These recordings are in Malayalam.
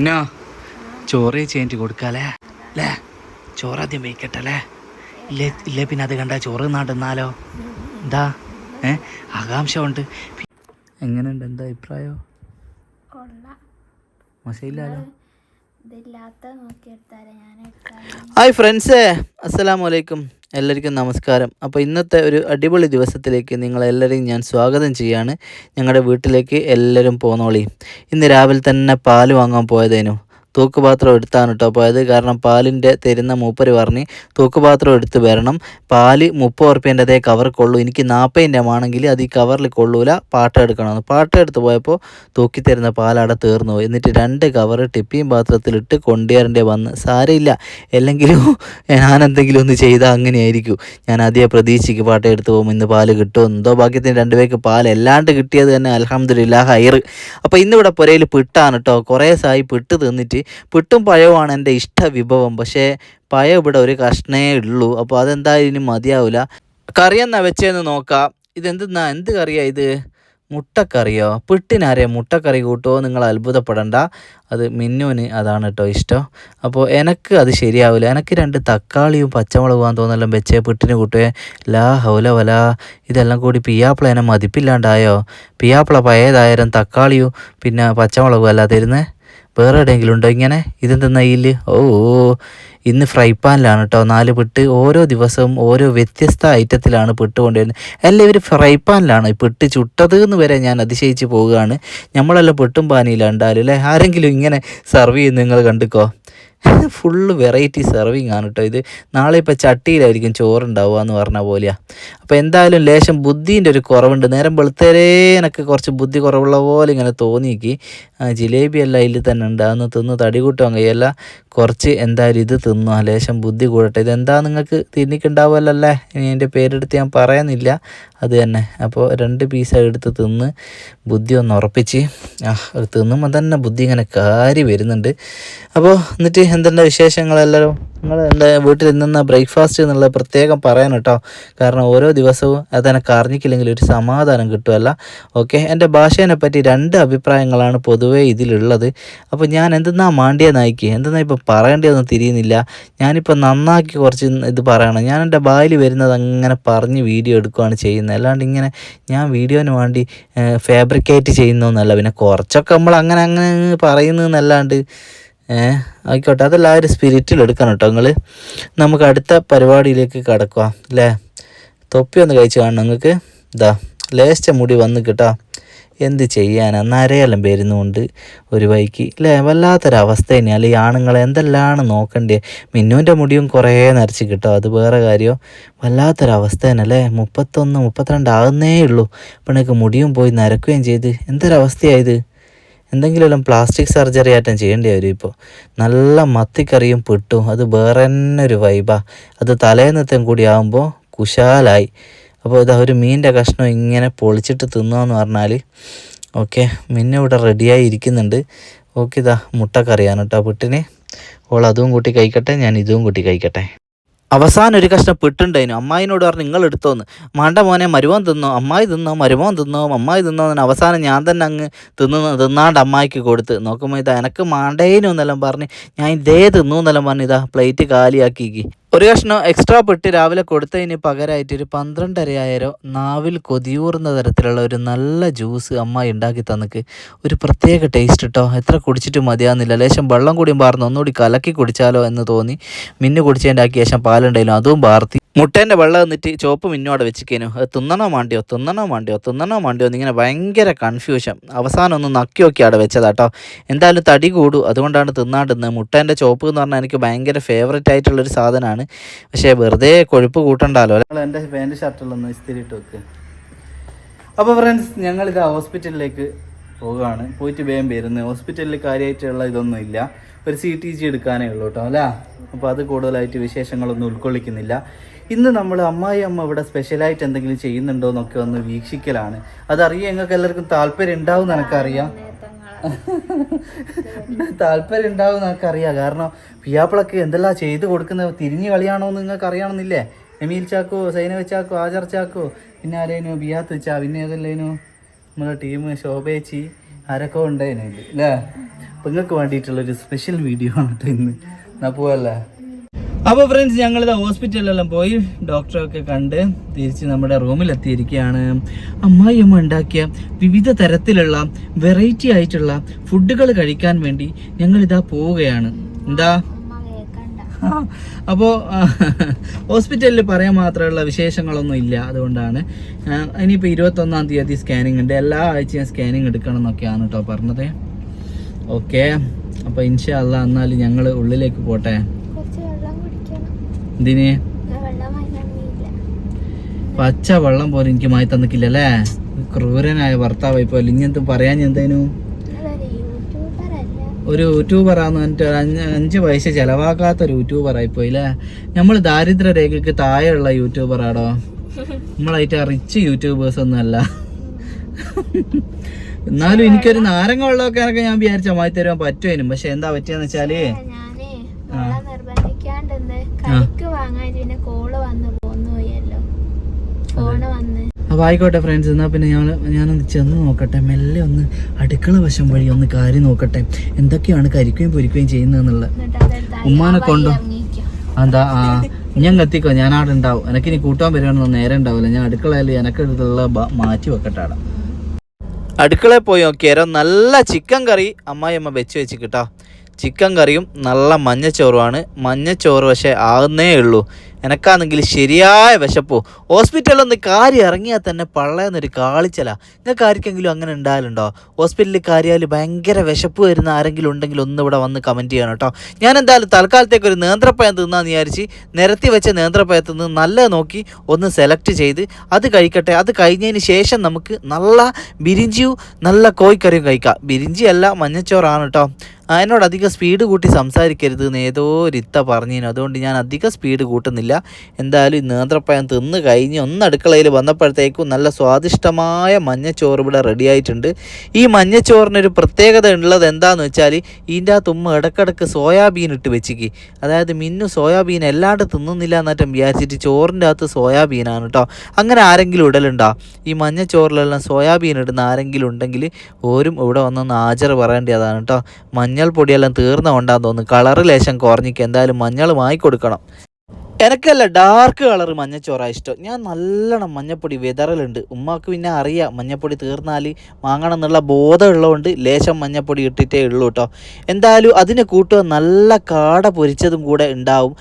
എന്നാ? ചോറ് ചേഞ്ച് കൊടുക്കാലേ അല്ലേ ചോറ് ചോറാദ്യം വയ്ക്കട്ടല്ലേ ഇല്ലേ ഇല്ലേ പിന്നെ അത് കണ്ട ചോറ് നടന്നാലോ എന്താ? ഏ? ആകാംക്ഷ ഉണ്ട് എങ്ങനെയുണ്ട്? എന്താ അഭിപ്രായോ? ഹായ് ഫ്രണ്ട്സ് അസ്സലാമു അലൈക്കും. എല്ലാവർക്കും നമസ്കാരം. അപ്പോൾ ഇന്നത്തെ ഒരു അടിപൊളി ദിവസത്തിലേക്ക് നിങ്ങളെല്ലാവരെയും ഞാൻ സ്വാഗതം ചെയ്യാണ്. ഞങ്ങളുടെ വീട്ടിലേക്ക് എല്ലാവരും പോന്നോളി. ഇന്ന് രാവിലെ തന്നെ പാൽ വാങ്ങാൻ പോയതേനു. തൂക്കുപാത്രം എടുത്താണ് കേട്ടോ പോയത്. കാരണം പാലിന്റെ തരുന്ന മൂപ്പര് പറഞ്ഞ് തൂക്കുപാത്രം എടുത്ത് വരണം. പാൽ മുപ്പത് ഉറുപ്പ്യന്റെ അതേ കവർ കൊള്ളൂ എനിക്ക് നാൽപ്പതിന്റെ ആണെങ്കിൽ അത് ഈ കവറിൽ കൊള്ളൂല. പാട്ട എടുക്കണമെന്ന് പാട്ട എടുത്ത് പോയപ്പോൾ തൂക്കി തരുന്ന പാലവിടെ തീർന്നു എന്നിട്ട് രണ്ട് കവർ ടിപ്പിയും പാത്രത്തിലിട്ട് കൊണ്ടുവരേണ്ടി വന്ന്. സാരമില്ല. അല്ലെങ്കിലും ഞാൻ എന്തെങ്കിലും ഒന്ന് ചെയ്താൽ അങ്ങനെയായിരിക്കും. ഞാൻ ആദ്യം പ്രതീക്ഷിക്കും പാട്ട എടുത്ത് പോകുമ്പോൾ ഇന്ന് പാൽ കിട്ടുമോ എന്തോ ഭാഗ്യത്തിന് രണ്ട് പേർക്ക് പാൽ അല്ലാണ്ട് കിട്ടിയത് തന്നെ അലഹമ്മദില്ല ഹയർ അപ്പോൾ ഇന്നിവിടെ പുരയിൽ പിട്ടാണ് കേട്ടോ കുറേ സായി പിട്ട് തിന്നിട്ട് പിട്ടും പഴവുമാണ് എന്റെ ഇഷ്ട വിഭവം. പക്ഷേ പഴം ഇവിടെ ഒരു കഷ്ണേ ഉള്ളൂ. അപ്പോൾ അതെന്തായാലും ഇനി മതിയാവില്ല കറി എന്നാ വെച്ചതെന്ന് നോക്കാം. ഇതെന്തെന്നാ? എന്ത് കറിയാ ഇത്? മുട്ടക്കറിയോ? പിട്ടിനാരെ മുട്ടക്കറി കൂട്ടുമോ നിങ്ങൾ അത്ഭുതപ്പെടണ്ട. അത് മിന്നുവിന് അതാണ് കേട്ടോ ഇഷ്ടം. അപ്പോൾ എനക്ക് അത് ശരിയാവില്ല എനിക്ക് രണ്ട് തക്കാളിയും പച്ചമുളകും തോന്നെല്ലാം വെച്ചേ പിട്ടിന് കൂട്ടുകയെ ലാ ഹൗല വല. ഇതെല്ലാം കൂടി പിയാപ്പിള എന്നെ മതിപ്പില്ലാണ്ടായോ? പിയാപ്പിള പഴയതായാലും തക്കാളിയും പിന്നെ പച്ചമുളകും അല്ല തരുന്നേ വേറെ എവിടെയെങ്കിലും ഉണ്ടോ ഇങ്ങനെ? ഇതെന്തെന്നാ ഇതിൽ ഓ ഇന്ന് ഫ്രൈ പാനിലാണ് കേട്ടോ നാല് പിട്ട് ഓരോ ദിവസവും ഓരോ വ്യത്യസ്ത ഐറ്റത്തിലാണ് പിട്ട് കൊണ്ടുവരുന്നത് അല്ല ഇവർ ഫ്രൈ പാനിലാണ് പെട്ട് ചുട്ടത് എന്ന് വരെ ഞാൻ അതിശയിച്ച് പോവുകയാണ്. നമ്മളെല്ലാം പിട്ടും പാനിയിലാണ് അല്ലേ? ആരെങ്കിലും ഇങ്ങനെ സർവ് ചെയ്യുന്ന നിങ്ങൾ കണ്ടിക്കോ? ഫുള്ള് വെറൈറ്റി സെർവിങ് ആണ് കേട്ടോ ഇത്. നാളെ ഇപ്പോൾ ചട്ടിയിലായിരിക്കും ചോറുണ്ടാവുക എന്ന് പറഞ്ഞ പോലെയാ. അപ്പോൾ എന്തായാലും ലേശം ബുദ്ധീന്റെ ഒരു കുറവുണ്ട്. നേരം വെളുത്തേരേ എനിക്ക് കുറച്ച് ബുദ്ധി കുറവുള്ള പോലെ ഇങ്ങനെ തോന്നിക്ക് ജിലേബി എല്ലാം ഇതിൽ തന്നെ ഉണ്ട്. അതൊന്ന് തിന്ന് തടി കഴിയല്ല കുറച്ച് എന്തായാലും ഇത് തിന്നു. ലേശം ബുദ്ധി കൂടട്ടെ. ഇതെന്താ നിങ്ങൾക്ക് തിന്നിക്കുണ്ടാവുമല്ലേ ഇനി എന്റെ പേരെടുത്ത് ഞാൻ പറയുന്നില്ല. അത് തന്നെ. അപ്പോൾ രണ്ട് പീസ് എടുത്ത് തിന്ന് ബുദ്ധി ഒന്ന് ഉറപ്പിച്ച്. ആ തിന്നുമ്പോൾ തന്നെ ബുദ്ധി ഇങ്ങനെ കാരി വരുന്നുണ്ട്. അപ്പോൾ എന്നിട്ട് എന്തെല്ലാം വിശേഷങ്ങളെല്ലാവരും നിങ്ങൾ എന്റെ വീട്ടിൽ നിന്ന ബ്രേക്ക്ഫാസ്റ്റ് എന്നുള്ളത് പ്രത്യേകം പറയാൻ കേട്ടോ. കാരണം ഓരോ ദിവസവും അത് എനിക്ക് അറിഞ്ഞിക്കില്ലെങ്കിൽ ഒരു സമാധാനം കിട്ടുമല്ല ഓക്കെ എന്റെ ഭാഷേനെ പറ്റി രണ്ട് അഭിപ്രായങ്ങളാണ് പൊതുവേ ഇതിലുള്ളത്. അപ്പോൾ ഞാൻ എന്തെന്നാ മാണ്ടിയ നായിക്ക്? എന്തെന്നാ ഇപ്പോൾ പറയേണ്ടതെന്ന് തിരിയുന്നില്ല. ഞാനിപ്പോൾ നന്നാക്കി കുറച്ച് ഇത് പറയണം. ഞാൻ എന്റെ ബായിൽ വരുന്നത് അങ്ങനെ പറഞ്ഞ് വീഡിയോ എടുക്കുകയാണ് ചെയ്യുന്നത്. അല്ലാണ്ട് ഇങ്ങനെ ഞാൻ വീഡിയോന് വേണ്ടി ഫാബ്രിക്കേറ്റ് ചെയ്യുന്നൊന്നല്ല. പിന്നെ കുറച്ചൊക്കെ നമ്മൾ അങ്ങനെ അങ്ങനെ പറയുന്നതെന്നല്ലാണ്ട് ഏഹ് ആയിക്കോട്ടെ. അതെല്ലാം ഒരു സ്പിരിറ്റിൽ എടുക്കണം കേട്ടോ നിങ്ങൾ നമുക്ക് അടുത്ത പരിപാടിയിലേക്ക് കടക്കുക അല്ലേ തൊപ്പി ഒന്ന് കഴിച്ച് കാണണം നിങ്ങൾക്ക്. ഇതാ ലേശ മുടി വന്ന് കിട്ടാ. എന്ത് ചെയ്യാനാണ് നരയെല്ലാം വരുന്നുണ്ട് ഒരു വൈക്ക് അല്ലേ വല്ലാത്തൊരവസ്ഥ തന്നെയാണ് ഈ ആണുങ്ങൾ എന്തെല്ലാമാണ് നോക്കണ്ടേ? മിന്നുവിന്റെ മുടിയും കുറേ നരച്ച് കിട്ടും? അത് വേറെ കാര്യം? വല്ലാത്തൊരവസ്ഥ തന്നെ അല്ലേ മുപ്പത്തൊന്ന് മുപ്പത്തിരണ്ട് ആകുന്നേ ഉള്ളൂ. എനിക്ക് മുടിയും പോയി നരക്കുകയും ചെയ്ത്. എന്തൊരവസ്ഥയായത്? എന്തെങ്കിലും പ്ലാസ്റ്റിക് സർജറി ആറ്റം ചെയ്യേണ്ടി വരും ഇപ്പോൾ നല്ല മത്തിക്കറിയും പിട്ടും. അത് വേറെ തന്നെ ഒരു വൈബാ അത് തലേന്നത്തേം കൂടി ആകുമ്പോൾ കുശാലായി. അപ്പോൾ ഇതാ ഒരു മീനിന്റെ കഷ്ണം ഇങ്ങനെ പൊളിച്ചിട്ട് തിന്നുകയെന്ന് പറഞ്ഞാൽ ഓക്കെ മിന്നെ ഇവിടെ റെഡിയായി ഇരിക്കുന്നുണ്ട്. ഓക്കെ ഇതാ മുട്ട കറിയാണ് കേട്ടോ പുട്ടിന്. ഓൾ അതും കൂട്ടി കഴിക്കട്ടെ ഞാൻ ഇതും കൂട്ടി കഴിക്കട്ടെ. അവസാനം ഒരു കഷ്ണം പിട്ടുണ്ടായിരുന്നു അമ്മായിനോട് പറഞ്ഞു നിങ്ങൾ എടുത്തോന്ന്. മാണ്ട മോനെ മരുമോൻ തിന്നോ. അമ്മായി തിന്നോ മരുമോൻ തിന്നോ. അമ്മായി തിന്നോ. എന്ന് അവസാനം ഞാൻ തന്നെ അങ്ങ് തിന്ന് തിന്നാണ്ട് അമ്മായിക്ക് കൊടുത്ത്. നോക്കുമ്പോൾ ഇതാ എനക്ക് മാണ്ടേനു എന്നെല്ലാം പറഞ്ഞ് ഞാൻ ഇതേ തിന്നു എന്നെല്ലാം പറഞ്ഞു ഇതാ പ്ലേറ്റ് കാലിയാക്കിക്ക്. ഒരു കഷ്ണം എക്സ്ട്രാ പെട്ടി രാവിലെ കൊടുത്തതിന് പകരമായിട്ട് ഒരു പന്ത്രണ്ടരയായിരം നാവിൽ കൊതിയൂറുന്ന തരത്തിലുള്ള ഒരു നല്ല ജ്യൂസ് അമ്മ ഉണ്ടാക്കി തന്നിക്ക് ഒരു പ്രത്യേക ടേസ്റ്റ് കേട്ടോ എത്ര കുടിച്ചിട്ട് മതിയാകുന്നില്ല ലേശം വെള്ളം കൂടിയും പാർന്ന് ഒന്നുകൂടി കലക്കി കുടിച്ചാലോ എന്ന് തോന്നി. മിന്നു കുടിച്ചതിന്റെ ആക്കി ശേഷം പാലുണ്ടായാലും അതും പാർത്തി. മുട്ടേന്റെ വെള്ളം എന്നിട്ട് ചോപ്പ് മിന്നോടെ വെച്ചിക്കേനു. അത് തിന്നണോ മാണ്ടിയോ? തിന്നണോ മാണ്ടിയോ? തിന്നണോ മാണ്ടിയോ? എന്നിങ്ങനെ ഭയങ്കര കൺഫ്യൂഷൻ അവസാനം ഒന്ന് നക്കി നോക്കി അവിടെ വെച്ചതാട്ടോ. എന്തായാലും തടി കൂടും. അതുകൊണ്ടാണ് തിന്നാണ്ടിന്ന് മുട്ടേന്റെ ചോപ്പ് എന്ന് പറഞ്ഞാൽ എനിക്ക് ഭയങ്കര ഫേവറേറ്റ് ആയിട്ടുള്ളൊരു സാധനമാണ്. പക്ഷേ വെറുതെ കൊഴുപ്പ് കൂട്ടണ്ടല്ലോ എന്റെ പാന്റ് ഷർട്ടിലൊന്ന് ഇസ്തിരി ഇട്ട് വെക്ക്. അപ്പോൾ ഫ്രണ്ട്സ് ഞങ്ങളിത് ഹോസ്പിറ്റലിലേക്ക് പോവുകയാണ്. പോയിട്ട് വേഗം വരുന്നത് ഹോസ്പിറ്റലിൽ കാര്യമായിട്ടുള്ള ഇതൊന്നും ഇല്ല ഒരു സി ടി ജി എടുക്കാനേ ഉള്ളൂ കേട്ടോ അല്ല? അപ്പോൾ അത് കൂടുതലായിട്ട് വിശേഷങ്ങളൊന്നും ഉൾക്കൊള്ളിക്കുന്നില്ല. ഇന്ന് നമ്മൾ അമ്മായി അമ്മ ഇവിടെ സ്പെഷ്യലായിട്ട് എന്തെങ്കിലും ചെയ്യുന്നുണ്ടോ എന്നൊക്കെ ഒന്ന് വീക്ഷിക്കലാണ്. അതറിയാം ഞങ്ങൾക്ക് എല്ലാവർക്കും താല്പര്യം ഉണ്ടാവും എന്ന് എനിക്കറിയാം. താല്പര്യം ഉണ്ടാവും എനക്കറിയാം. കാരണം പിയാപ്പിളക്ക് എന്തെല്ലാം ചെയ്ത് കൊടുക്കുന്ന തിരിഞ്ഞു കളിയാണോ എന്ന് നിങ്ങൾക്ക് അറിയണമെന്നില്ലേ? എമീൽ ചാക്കോ സൈന ചാക്കോ ആചാർ ചാക്കോ പിന്നെ ആരേനു? ബിയാത്ത് ചാ പിന്നെ ഏതല്ലേനു? നമ്മുടെ ടീം ശോഭേച്ചി ആരൊക്കെ ഉണ്ടായിരുന്നു അല്ലേ? അപ്പം നിങ്ങൾക്ക് വേണ്ടിയിട്ടുള്ളൊരു സ്പെഷ്യൽ വീഡിയോ ആണ് കേട്ടോ ഇന്ന്. എന്നാ പോവല്ലേ? അപ്പോൾ ഫ്രണ്ട്സ് ഞങ്ങളിത് ഹോസ്പിറ്റലിലെല്ലാം പോയി. ഡോക്ടറൊക്കെ കണ്ട് തിരിച്ച് നമ്മുടെ റൂമിലെത്തിയിരിക്കുകയാണ്. അമ്മായിയമ്മ ഉണ്ടാക്കിയ വിവിധ തരത്തിലുള്ള വെറൈറ്റി ആയിട്ടുള്ള ഫുഡുകൾ കഴിക്കാൻ വേണ്ടി ഞങ്ങളിതാ പോവുകയാണ്. എന്താ? അപ്പോൾ ഹോസ്പിറ്റലിൽ പറയാൻ മാത്രമുള്ള വിശേഷങ്ങളൊന്നും ഇല്ല. അതുകൊണ്ടാണ് ഇനിയിപ്പോൾ ഇരുപത്തൊന്നാം തീയതി സ്കാനിങ് ഉണ്ട്. എല്ലാ ആഴ്ചയും സ്കാനിങ് എടുക്കണം എന്നൊക്കെയാണ് കേട്ടോ പറഞ്ഞത്. ഓക്കെ അപ്പോൾ ഇൻഷാ അല്ല എന്നാൽ ഞങ്ങൾ ഉള്ളിലേക്ക് പോട്ടെ. എന്തിന്? പച്ച വെള്ളം പോലും എനിക്ക് മായി തന്നിക്കില്ലല്ലേ ക്രൂരനായ ഭർത്താവായി പോലെ ഇങ്ങനത്തെ പറയാൻ എന്തേനു? അല്ല ഒരു യൂട്യൂബറാന്ന് പറഞ്ഞിട്ട് അഞ്ച് പൈസ ചെലവാക്കാത്ത ഒരു യൂട്യൂബറായി പോയില്ലേ നമ്മൾ ദാരിദ്ര്യ രേഖയ്ക്ക് താഴെയുള്ള യൂട്യൂബറാടോ നമ്മളായിട്ട് റിച്ച് യൂട്യൂബേഴ്സ് ഒന്നും അല്ല. എന്നാലും എനിക്കൊരു നാരങ്ങ വെള്ളമൊക്കെ ഞാൻ വിചാരിച്ച മായി തരുവാൻ പറ്റുമായിരുന്നു. പക്ഷെ എന്താ പറ്റിയെന്ന് വെച്ചാൽ ഞാനേ വെള്ളം നിർബന്ധിക്കാണ്ടെന്ന് കരിക്ക് വാങ്ങാൻ പിന്നെ കോൾ വന്ന് പോന്നു പോയല്ലോ. ഫോണ് വന്ന്. അപ്പൊ ആയിക്കോട്ടെ ഫ്രണ്ട്സ് എന്നാ പിന്നെ ഞാൻ ഞാനൊന്ന് ചെന്ന് നോക്കട്ടെ. മെല്ലെ ഒന്ന് അടുക്കള വശം വഴി ഒന്ന് കാര്യം നോക്കട്ടെ. എന്തൊക്കെയാണ് കരിക്കുകയും പൊരിക്കുകയും ചെയ്യുന്നതെന്നുള്ള ഉമ്മാനെ കൊണ്ടു കൊണ്ടോ? എന്താ ആ ഞാൻ കത്തിക്കോ ഞാൻ അവിടെ ഉണ്ടാവും. എനിക്ക് ഇനി കൂട്ടാൻ വരികയാണെന്ന് നേരെ ഉണ്ടാവില്ല. ഞാൻ അടുക്കളയിൽ എനക്കെടുത്തുള്ള മാറ്റി വെക്കട്ടെ അവിടെ. അടുക്കളയിൽ പോയി നോക്കിയാരോ നല്ല ചിക്കൻ കറി അമ്മായിയമ്മ വെച്ച് വെച്ച് കിട്ടാ ചിക്കൻ കറിയും നല്ല മഞ്ഞച്ചോറുമാണ്. മഞ്ഞച്ചോറ് പക്ഷേ ആകുന്നേ ഉള്ളൂ. എനക്കാണെങ്കിൽ ശരിയായ വിശപ്പോ. ഹോസ്പിറ്റലിൽ ഒന്ന് കാരി ഇറങ്ങിയാൽ തന്നെ പള്ളയെന്നൊരു കാളിച്ചല. നിങ്ങൾക്ക് ആർക്കെങ്കിലും അങ്ങനെ ഉണ്ടായാലുണ്ടോ? ഹോസ്പിറ്റലിൽ കാര്യാൽ ഭയങ്കര വിശപ്പ് വരുന്ന ആരെങ്കിലും ഉണ്ടെങ്കിൽ ഒന്ന് ഇവിടെ വന്ന് കമന്റ് ചെയ്യണം കേട്ടോ. ഞാൻ എന്തായാലും തൽക്കാലത്തേക്ക് ഒരു നേന്ത്രപ്പഴം തിന്നാന്ന് വിചാരിച്ച് നിരത്തി വെച്ച നേന്ത്രപ്പഴത്തിൽ നിന്ന് നല്ല നോക്കി ഒന്ന് സെലക്ട് ചെയ്ത് അത് കഴിക്കട്ടെ. അത് കഴിഞ്ഞതിന് ശേഷം നമുക്ക് നല്ല ബിരിഞ്ചിയും നല്ല കോഴിക്കറിയും കഴിക്കാം. ബിരിഞ്ചി അല്ല മഞ്ഞച്ചോറാണ് കേട്ടോ. എന്നോട് അധികം സ്പീഡ് കൂട്ടി സംസാരിക്കരുത് എന്ന് ഏതോ ഒരിത്ത പറഞ്ഞിരുന്നു. അതുകൊണ്ട് ഞാൻ അധികം സ്പീഡ് കൂട്ടുന്നില്ല. എന്തായാലും ഈ നേന്ത്രപ്പഴം തിന്ന് കഴിഞ്ഞ് ഒന്ന് അടുക്കളയിൽ വന്നപ്പോഴത്തേക്കും നല്ല സ്വാദിഷ്ടമായ മഞ്ഞച്ചോറ് ഇവിടെ റെഡി ആയിട്ടുണ്ട്. ഈ മഞ്ഞച്ചോറിനൊരു പ്രത്യേകത ഉള്ളത് എന്താണെന്ന് വെച്ചാൽ ഇതിന്റെ അകത്ത് ഉമ്മ ഇടക്കിടക്ക് സോയാബീൻ ഇട്ട് വെച്ചിക്ക്. അതായത് മിന്നു സോയാബീൻ എല്ലാണ്ട് തിന്നുന്നില്ല എന്നറ്റം വിചാരിച്ചിട്ട് ചോറിന്റെ അകത്ത് സോയാബീനാണ് കേട്ടോ അങ്ങനെ ആരെങ്കിലും ഇടലുണ്ടോ? ഈ മഞ്ഞച്ചോറിലെല്ലാം സോയാബീൻ ഇടുന്ന ആരെങ്കിലും ഉണ്ടെങ്കിൽ ഓരും ഇവിടെ വന്നൊന്ന് ഹാജർ പറയേണ്ടതാണ് കേട്ടോ മഞ്ഞൾപ്പൊടിയെല്ലാം തീർന്ന കൊണ്ടാന്ന് തോന്നുന്നു. കളറ് ലേശം കുറഞ്ഞിക്ക്. എന്തായാലും മഞ്ഞൾ വാങ്ങിക്കൊടുക്കണം. എനക്കല്ല ഡാർക്ക് കളർ മഞ്ഞച്ചോറ ഇഷ്ടം. ഞാൻ നല്ലോണം മഞ്ഞപ്പൊടി വിതറലുണ്ട്. ഉമ്മാക്ക് പിന്നെ അറിയാം മഞ്ഞപ്പൊടി തീർന്നാൽ വാങ്ങണം എന്നുള്ള ബോധം ഉള്ളതുകൊണ്ട് ലേശം മഞ്ഞപ്പൊടി ഇട്ടിട്ടേ ഉള്ളൂ കേട്ടോ എന്തായാലും അതിന് കൂട്ടുക നല്ല കാട പൊരിച്ചതും കൂടെ ഉണ്ടാവും.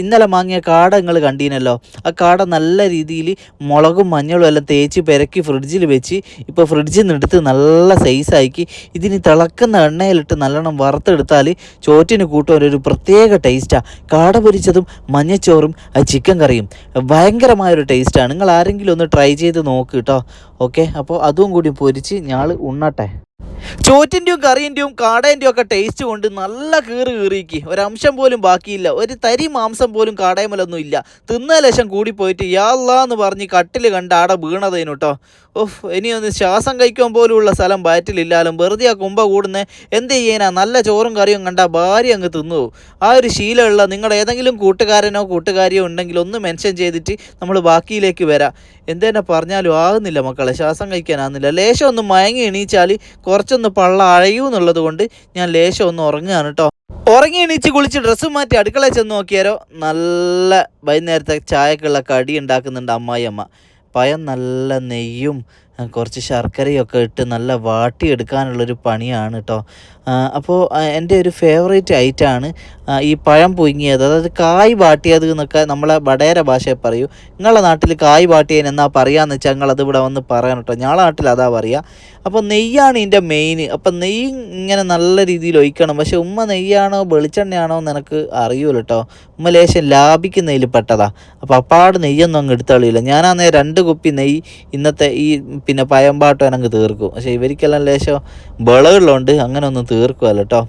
ഇന്നലെ വാങ്ങിയ കാട നിങ്ങൾ കണ്ടീനല്ലോ. ആ കാട നല്ല രീതിയിൽ മുളകും മഞ്ഞളും എല്ലാം തേച്ച് പെരക്കി ഫ്രിഡ്ജിൽ വെച്ച് ഇപ്പോൾ ഫ്രിഡ്ജിൽ നിന്ന് എടുത്ത് നല്ല സൈസാക്കി ഇതിന് തിളക്കുന്ന എണ്ണയിലിട്ട് നല്ലോണം വറുത്തെടുത്താൽ ചോറ്റിന് കൂട്ടുവാൻ ഒരു പ്രത്യേക ടേസ്റ്റാണ് കാട പൊരിച്ചതും മഞ്ഞച്ചോറും ആ ചിക്കൻ കറിയും. ഭയങ്കരമായൊരു ടേസ്റ്റാണ് നിങ്ങൾ ആരെങ്കിലും ഒന്ന് ട്രൈ ചെയ്ത് നോക്ക് കേട്ടോ ഓക്കെ അപ്പോൾ അതും കൂടി പൊരിച്ച് ഞാൾ ഉണ്ണട്ടെ. ചോറ്റിന്റെയും കറിന്റെയും കാടേന്റെയും ഒക്കെ ടേസ്റ്റ് കൊണ്ട് നല്ല കീറി കീറിക്ക്. ഒരംശം പോലും ബാക്കിയില്ല. ഒരു തരി മാംസം പോലും കാടേമലൊന്നും ഇല്ല. തിന്ന ലശം കൂടി പോയിട്ട് യാല്ലാന്ന് പറഞ്ഞ് കട്ടിൽ കണ്ട് ആടെ വീണതേനു കേട്ടോ ഓഹ് ഇനി ഒന്ന് ശ്വാസം കഴിക്കാൻ പോലുള്ള സ്ഥലം ബാറ്റിലില്ലാലും വെറുതെ ആ കുമ്പ കൂടുന്നേ എന്ത് ചെയ്യാനാ? നല്ല ചോറും കറിയും കണ്ട ഭാര്യ അങ്ങ് തിന്നു. ആ ഒരു ശീലമുള്ള നിങ്ങളുടെ ഏതെങ്കിലും കൂട്ടുകാരനോ കൂട്ടുകാരിയോ ഉണ്ടെങ്കിൽ ഒന്ന് മെൻഷൻ ചെയ്തിട്ട് നമ്മൾ ബാക്കിയിലേക്ക് വരാം. എന്തെന്നെ പറഞ്ഞാലും ആകുന്നില്ല മക്കളെ. ശ്വാസം കഴിക്കാനാകുന്നില്ല ലേശം ഒന്ന് മയങ്ങി എണീച്ചാൽ കുറച്ചൊന്ന് പള്ള അഴയൂ എന്നുള്ളത് കൊണ്ട് ഞാൻ ലേശം ഒന്ന് ഉറങ്ങുകയാണ് കേട്ടോ. ഉറങ്ങി എണീച്ച് കുളിച്ച് ഡ്രസ്സ് മാറ്റി അടുക്കളയിൽ ചെന്ന് നോക്കിയാലോ നല്ല വൈകുന്നേരത്തെ ചായക്കുള്ള കടി ഉണ്ടാക്കുന്നുണ്ട് അമ്മായി പഴം നല്ല നെയ്യും കുറച്ച് ശർക്കരയൊക്കെ ഇട്ട് നല്ല വാട്ടിയെടുക്കാനുള്ളൊരു പണിയാണ് കേട്ടോ അപ്പോൾ എന്റെ ഒരു ഫേവറേറ്റ് ഐറ്റമാണ് ഈ പഴം പുഴുങ്ങിയത്. അതായത് കായ് വാട്ടിയത് എന്നൊക്കെ നമ്മളെ വടേര ഭാഷയെ പറയൂ. നിങ്ങളുടെ നാട്ടിൽ കായ് വാട്ടിയതിന് എന്നാ പറയാന്ന് വെച്ചാൽ നിങ്ങളത് ഇവിടെ വന്ന് പറയണം കേട്ടോ ഞങ്ങളെ നാട്ടിൽ അതാ പറയുക അപ്പോൾ നെയ്യാണ് ഇതിന്റെ മെയിൻ അപ്പം നെയ്യ് ഇങ്ങനെ നല്ല രീതിയിൽ ഒഴിക്കണം. പക്ഷെ ഉമ്മ നെയ്യാണോ വെളിച്ചെണ്ണയാണോ എന്ന് എനിക്ക് അറിയൂല കേട്ടോ ഉമ്മ ലേശം ലാഭിക്കുന്നതിൽ പെട്ടതാ. അപ്പോൾ അപ്പാട് നെയ്യൊന്നും അങ്ങ് എടുത്തളിയില്ല ഞാനാന്നേ രണ്ട് കുപ്പി നെയ്യ് ഇന്നത്തെ ഈ പിന്നെ പയമ്പാട്ടം എനിക്ക് തീർക്കും. പക്ഷേ ഇവർക്കെല്ലാം ലേശം വിളകളുണ്ട് അങ്ങനെ ഒന്നും തീർക്കുമല്ലോ കേട്ടോ.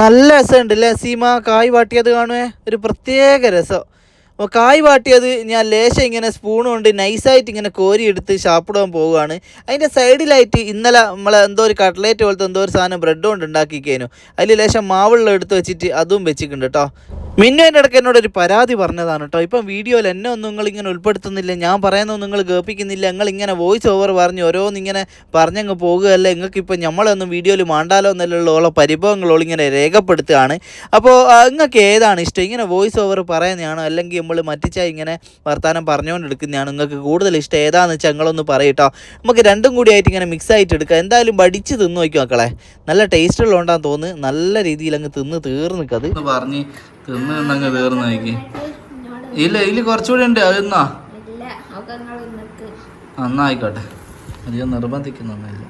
നല്ല രസമുണ്ട് അല്ലേ സീമ? കായ് വാട്ടിയത് കാണുവേ? ഒരു പ്രത്യേക രസം. അപ്പോൾ കായ് വാട്ടിയത് ഞാൻ ലേശം ഇങ്ങനെ സ്പൂൺ കൊണ്ട് നൈസായിട്ട് ഇങ്ങനെ കോരി എടുത്ത് ഷാപ്പിടാൻ പോവുകയാണ്. അതിന്റെ സൈഡിലായിട്ട് ഇന്നലെ നമ്മൾ എന്തോ ഒരു കട്ട്ലേറ്റ് പോലത്തെ എന്തോ ഒരു സാധനം ബ്രെഡ് കൊണ്ട് ഉണ്ടാക്കിക്കേനു അതിൽ ലേശം മാവുള്ള എടുത്ത് വെച്ചിട്ട് അതും വെച്ചിട്ടുണ്ട് കേട്ടോ. മിന്നു എന്റെ ഇടയ്ക്ക് എന്നോട് ഒരു പരാതി പറഞ്ഞതാണ് കേട്ടോ. ഇപ്പം വീഡിയോയിൽ എന്നെ ഒന്നും നിങ്ങൾ ഇങ്ങനെ ഉൾപ്പെടുത്തുന്നില്ല. ഞാൻ പറയുന്നത് നിങ്ങൾ കേൾപ്പിക്കുന്നില്ല. നിങ്ങൾ ഇങ്ങനെ വോയിസ് ഓവർ പറഞ്ഞ് ഓരോന്നിങ്ങനെ പറഞ്ഞങ്ങ് പോകുകയല്ല? നിങ്ങൾക്ക് ഇപ്പം നമ്മളൊന്നും വീഡിയോയിൽ മാണ്ടാലോ എന്നുള്ള പരിഭവങ്ങളോളം ഇങ്ങനെ രേഖപ്പെടുത്തുകയാണ്. അപ്പോൾ നിങ്ങൾക്ക് ഏതാണ് ഇഷ്ടം? ഇങ്ങനെ വോയിസ് ഓവർ പറയുന്നതാണോ? അല്ലെങ്കിൽ നമ്മൾ മറ്റിച്ചായി ഇങ്ങനെ വർത്തമാനം പറഞ്ഞുകൊണ്ടെടുക്കുന്നതാണ് നിങ്ങൾക്ക് കൂടുതൽ ഇഷ്ടം ഏതാണെന്ന് വെച്ചാൽ നിങ്ങളൊന്ന് പറയട്ടോ നമുക്ക് രണ്ടും കൂടി ആയിട്ട് ഇങ്ങനെ മിക്സ് ആയിട്ട് എടുക്കാം. എന്തായാലും പഠിച്ച് തിന്ന് നോക്കി മക്കളെ. നല്ല ടേസ്റ്റ് ഉള്ളതുകൊണ്ടാന്ന് തോന്നുന്നു. നല്ല രീതിയിൽ അങ്ങ് തിന്ന് തീർന്നിക്കത് പറഞ്ഞ് തിന്ന് തിന്നങ്ങ് തീർന്നു നോക്കി. ഇല്ല ഇതിൽ കുറച്ചുകൂടി ഉണ്ട് അത് എന്നാ ഇല്ല നന്നായിക്കോട്ടെ അധികം നിർബന്ധിക്കുന്നൊന്നുമില്ല.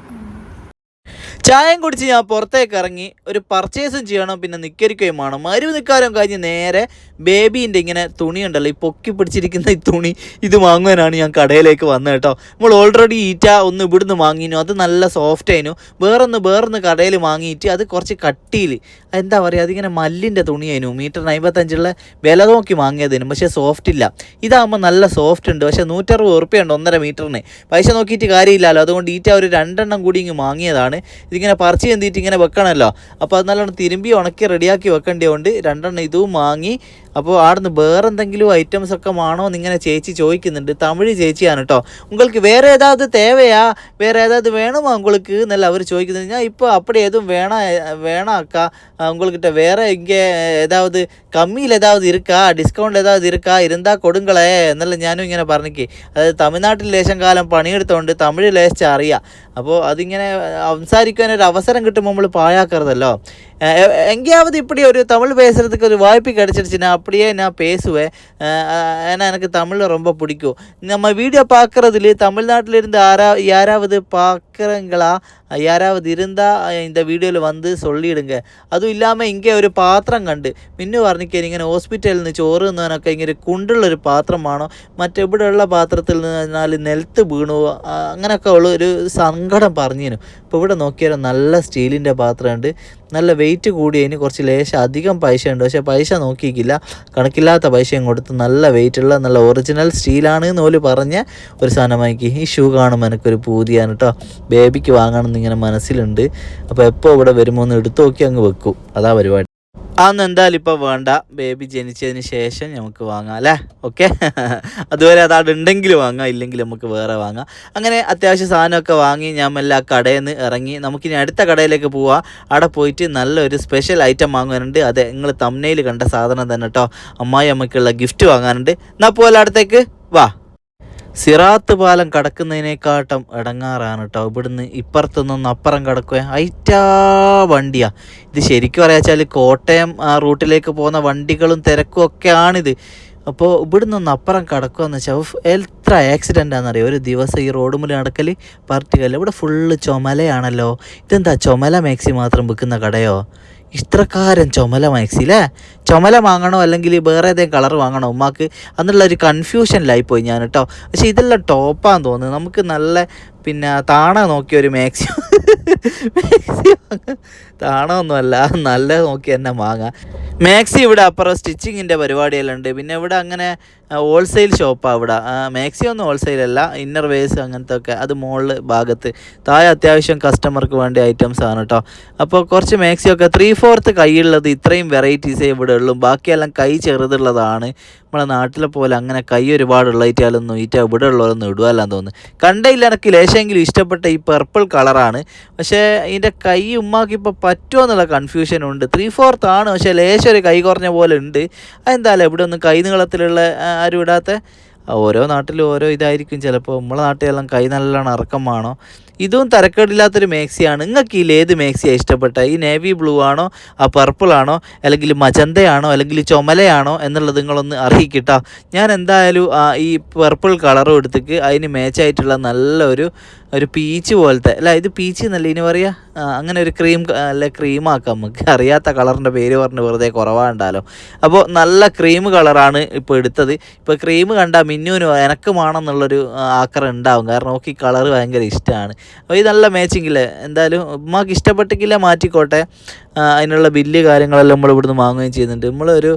ചായയും കുടിച്ച് ഞാൻ പുറത്തേക്ക് ഇറങ്ങി ഒരു പർച്ചേസും ചെയ്യണം പിന്നെ നിക്കരിക്കുകയും വേണം. മരുവ് നിൽക്കാനും കഴിഞ്ഞ് നേരെ ബേബീന്റെ ഇങ്ങനെ തുണി ഉണ്ടല്ലോ ഈ പൊക്കി പിടിച്ചിരിക്കുന്ന ഈ തുണി ഇത് വാങ്ങുവാനാണ് ഞാൻ കടയിലേക്ക് വന്നത് കേട്ടോ. നമ്മൾ ഓൾറെഡി ഈറ്റ ഒന്ന് ഇവിടുന്ന് വാങ്ങിനു അത് നല്ല സോഫ്റ്റ് ആയിരുന്നു വേറൊന്ന് വേറൊന്ന് കടയിൽ വാങ്ങിയിട്ട് അത് കുറച്ച് കട്ടിയിൽ എന്താ പറയുക അതിങ്ങനെ മല്ലിന്റെ തുണിയായിരുന്നു മീറ്ററിന് അമ്പത്തഞ്ചുള്ള വില നോക്കി വാങ്ങിയതിനും. പക്ഷേ സോഫ്റ്റ് ഇല്ല. ഇതാകുമ്പോൾ നല്ല സോഫ്റ്റ് ഉണ്ട്. പക്ഷേ നൂറ്ററുപത് ഉറുപ്പ്യ ഉണ്ട് ഒന്നര മീറ്ററിന് പൈസ നോക്കിയിട്ട് കാര്യമില്ലല്ലോ. അതുകൊണ്ട് ഈറ്റ ഒരു രണ്ടെണ്ണം കൂടി ഇങ്ങ് വാങ്ങിയതാണ്. ഇതിങ്ങനെ പറിച്ച് ചെന്തിട്ട് ഇങ്ങനെ വെക്കണമല്ലോ അപ്പോൾ അത് നല്ലോണം തിരുമ്പി ഉണക്കി റെഡിയാക്കി വെക്കേണ്ടതുകൊണ്ട് രണ്ടെണ്ണം ഇതും വാങ്ങി. അപ്പോൾ ആടുന്ന് വേറെ എന്തെങ്കിലും ഐറ്റംസ് ഒക്കെ ആണോ എന്നിങ്ങനെ ചേച്ചി ചോദിക്കുന്നുണ്ട്. തമിഴ് ചേച്ചിയാണ് കേട്ടോ ഉങ്ങൾക്ക് വേറെ ഏതാവത് തേവയാ? വേറെ ഏതാവത് വേണമോ ഉങ്ങൾക്ക് എന്നല്ല അവർ ചോദിക്കുന്നത് ഞാൻ ഇപ്പോൾ അപ്പടി ഏതും വേണ വേണം അക്കാ വേറെ வேற இங்கே ஏதாவது കമ്മിയിൽ ഏതാവത് ഇരിക്കാ? ഡിസ്കൗണ്ട് ഏതാവത് ഇരിക്കാ? ഇരുന്താ കൊടുങ്കളേ? എന്നല്ല ഞാനും ഇങ്ങനെ പറഞ്ഞിക്ക്. അതായത് തമിഴ്നാട്ടിൽ ലേശം കാലം പണിയെടുത്തോണ്ട് തമിഴ് ലേശം അറിയാം. അപ്പോൾ അതിങ്ങനെ സംസാരിക്കാൻ ചെയ്യാൻ ഒരു അവസരം കിട്ടുമ്പോൾ നമ്മൾ പാഴാക്കരുതല്ലോ എങ്കിയാവത് ഇപ്പടി ഒരു തമിഴ് പേശുറതുക്ക് ഒരു വായ്പ കടിച്ചിടിച്ചു ഞാൻ അപ്പടിയേ ഞാൻ പേസുവേ. എന്നാ എനിക്ക് തമിഴ് റൊമ്പ പിടിക്കൂ. നമ്മ വീഡിയോ പാക്കറതിൽ തമിഴ്നാട്ടിലിരുന്ന് ആരാ യാരാവത് പാക്കറങ്ങളാ യാരാവത് ഇരുന്താ എന്റെ വീഡിയോയിൽ വന്ന് സൊള്ളിയിടുങ്ക. അതു ഇല്ലാമ ഇങ്ങനെ ഒരു പാത്രം കണ്ട്. പിന്നെ പറഞ്ഞിക്കാൻ ഇങ്ങനെ ഹോസ്പിറ്റലിൽ നിന്ന് ചോറ് തിന്നാനൊക്കെ ഇങ്ങനെ കുണ്ടുള്ളൊരു പാത്രമാണോ ഉള്ള പാത്രത്തിൽ നിന്ന് നെൽത്ത് വീണു അങ്ങനെയൊക്കെ ഉള്ള ഒരു സംഗടം പറഞ്ഞിരുന്നു ഇപ്പോൾ ഇവിടെ നോക്കിയാൽ നല്ല സ്റ്റീലിന്റെ പാത്രമുണ്ട്. നല്ല വെയിറ്റ് കൂടി അതിന് കുറച്ച് ലേശം അധികം പൈസ ഉണ്ട് പക്ഷേ പൈസ നോക്കിയിട്ടില്ല. കണക്കില്ലാത്ത പൈസയും കൊടുത്ത് നല്ല വെയിറ്റുള്ള നല്ല ഒറിജിനൽ സ്റ്റീലാണ് എന്ന് പോലും പറഞ്ഞ ഒരു സാധനമാക്കി ഈ ഷൂ കാണുമ്പോൾ എനിക്കൊരു പൂതിയാണ് കേട്ടോ ബേബിക്ക് വാങ്ങണം ഇങ്ങനെ മനസ്സിലുണ്ട്. അപ്പോൾ എപ്പോൾ ഇവിടെ വരുമോ എന്ന് എടുത്തു നോക്കി അങ്ങ് വെക്കും. അതാ പരിപാടി. അതൊന്നും എന്തായാലും ഇപ്പോൾ വേണ്ട. ബേബി ജനിച്ചതിന് ശേഷം നമുക്ക് വാങ്ങാം അല്ലേ? ഓക്കെ അതുവരെ അത് അവിടെ ഉണ്ടെങ്കിൽ വാങ്ങാം ഇല്ലെങ്കിൽ നമുക്ക് വേറെ വാങ്ങാം. അങ്ങനെ അത്യാവശ്യം സാധനമൊക്കെ വാങ്ങി ഞാൻ മെല്ലെ ആ കടയിൽ നിന്ന് ഇറങ്ങി. നമുക്കിനി അടുത്ത കടയിലേക്ക് പോവാം. അവിടെ പോയിട്ട് നല്ലൊരു സ്പെഷ്യൽ ഐറ്റം വാങ്ങാനുണ്ട്. അതെ നിങ്ങൾ തമ്മനയിൽ കണ്ട സാധനം തന്നെ കേട്ടോ അമ്മായി അമ്മയ്ക്കുള്ള ഗിഫ്റ്റ് വാങ്ങാനുണ്ട്. എന്നാൽ പോലെ അടുത്തേക്ക്? വാ. സിറാത്ത് പാലം കടക്കുന്നതിനേക്കാട്ടം ഇടങ്ങാറാണ് കേട്ടോ ഇവിടുന്ന് ഇപ്പുറത്തുനിന്ന് അപ്പുറം കടക്കുക ഐറ്റാ വണ്ടിയാ. ഇത് ശരിക്കും പറയാച്ചാൽ കോട്ടയം ആ റൂട്ടിലേക്ക് പോകുന്ന വണ്ടികളും തിരക്കും ഒക്കെയാണിത്. അപ്പോൾ ഇവിടുന്ന് ഒന്ന് അപ്പുറം കിടക്കുകയെന്ന് വെച്ചാൽ എത്ര ആക്സിഡന്റ് ആണെന്നറിയോ ഒരു ദിവസം ഈ റോഡ് മുന്നിൽ നടക്കൽ പാർട്ടിക്കല്ല ഇവിടെ ഫുള്ള് ചുമലയാണല്ലോ. ഇതെന്താ ചുമല മാക്സി മാത്രം വിൽക്കുന്ന കടയോ? ഇത്രക്കാരൻ ചുമല മാക്സി അല്ലേ ചുമല വാങ്ങണോ അല്ലെങ്കിൽ വേറെ ഏതെങ്കിലും കളർ വാങ്ങണോ? ഉമ്മാക്ക് എന്നുള്ള ഒരു കൺഫ്യൂഷനിലായിപ്പോയി ഞാൻ കേട്ടോ പക്ഷേ ഇതെല്ലാം ടോപ്പാന്ന് തോന്നുന്നു. നമുക്ക് നല്ല പിന്നെ താണ നോക്കിയ ഒരു മാക്സിമം. മാക്സിമം താണമൊന്നുമല്ല നല്ല നോക്കി തന്നെ വാങ്ങാം. മാക്സി ഇവിടെ അപ്പുറം സ്റ്റിച്ചിങ്ങിന്റെ പരിപാടിയെല്ലാം ഉണ്ട്. പിന്നെ ഇവിടെ അങ്ങനെ ഹോൾസെയിൽ ഷോപ്പാണ് ഇവിടെ. മാക്സി ഒന്നും ഹോൾസെയിൽ അല്ല ഇന്നർ വേസ് അങ്ങനത്തെ ഒക്കെ അത് മുകളിൽ ഭാഗത്ത്. താഴെ അത്യാവശ്യം കസ്റ്റമർക്ക് വേണ്ട ഐറ്റംസ് ആണ് കേട്ടോ അപ്പോൾ കുറച്ച് മാക്സി ഒക്കെ ത്രീ ഫോർത്ത് കൈയുള്ളത് ഇത്രയും വെറൈറ്റീസേ ഇവിടെ ഉള്ളൂ. ബാക്കിയെല്ലാം കൈ ചെറുതുള്ളതാണ്. നമ്മളെ നാട്ടിലെ പോലെ അങ്ങനെ കൈ ഒരുപാട് ഉള്ളയിറ്റാലൊന്നും ഈറ്റ ഇവിടെ ഉള്ളവരൊന്നും ഇടുവല്ലാന്ന് തോന്നുന്നു. കണ്ടയില്ല എനിക്ക് ലേശമെങ്കിലും ഇഷ്ടപ്പെട്ട ഈ പെർപ്പിൾ കളറാണ് പക്ഷേ ഇതിന്റെ കൈ ഉമ്മാക്ക് ഇപ്പോൾ പറ്റുമോ എന്നുള്ള കൺഫ്യൂഷൻ ഉണ്ട്. ത്രീ ഫോർത്ത് ആണ്. പക്ഷേ ലേശം ഒരു കൈ കുറഞ്ഞ പോലെ ഉണ്ട്. അതെന്തായാലും ഇവിടെ ഒന്നും കൈ നീളത്തിലുള്ള ആരും ഇടാത്ത ഓരോ നാട്ടിലും ഓരോ ഇതായിരിക്കും. ചിലപ്പോൾ നമ്മളെ നാട്ടിലെല്ലാം കൈ നല്ലോണം ഇറക്കമാണോ ഇതും തരക്കേടില്ലാത്തൊരു മാക്സിയാണ്. നിങ്ങൾക്ക് ഇതിൽ ഏത് മാക്സിയാണ് ഇഷ്ടപ്പെട്ട? ഈ നേവി ബ്ലൂ ആണോ? ആ പർപ്പിൾ ആണോ? അല്ലെങ്കിൽ മജന്തയാണോ? അല്ലെങ്കിൽ ചുമലയാണോ? എന്നുള്ളത് നിങ്ങളൊന്ന് അറിയിക്കട്ടോ. ഞാൻ എന്തായാലും ഈ പർപ്പിൾ കളറും എടുത്തിട്ട് അതിന് മാച്ചായിട്ടുള്ള നല്ലൊരു ഒരു പീച്ച് പോലത്തെ അല്ല ഇത് പീച്ച് എന്നല്ല ഇനി പറയാ? അങ്ങനെ ഒരു ക്രീം അല്ല ക്രീമാക്കാം നമുക്ക്. അറിയാത്ത കളറിന്റെ പേര് പറഞ്ഞ് വെറുതെ കുറവാണ്ടാലോ. അപ്പോൾ നല്ല ക്രീം കളറാണ് ഇപ്പോൾ എടുത്തത്. ഇപ്പോൾ ക്രീം കണ്ടാൽ മിന്നുവിന് എനക്കുമാണെന്നുള്ളൊരു ആ, ആക്രം ഉണ്ടാവും. കാരണം ഓക്ക് കളർ ഭയങ്കര ഇഷ്ടമാണ് അപ്പോൾ ഇത് നല്ല മാച്ചിങ് ഇല്ലേ? എന്തായാലും ഉമ്മാക്ക് ഇഷ്ടപ്പെട്ടെങ്കിലേ മാറ്റിക്കോട്ടെ. അതിനുള്ള ബില്ല് കാര്യങ്ങളെല്ലാം നമ്മൾ ഇവിടുന്ന് വാങ്ങുകയും ചെയ്യുന്നുണ്ട്. നമ്മളൊരു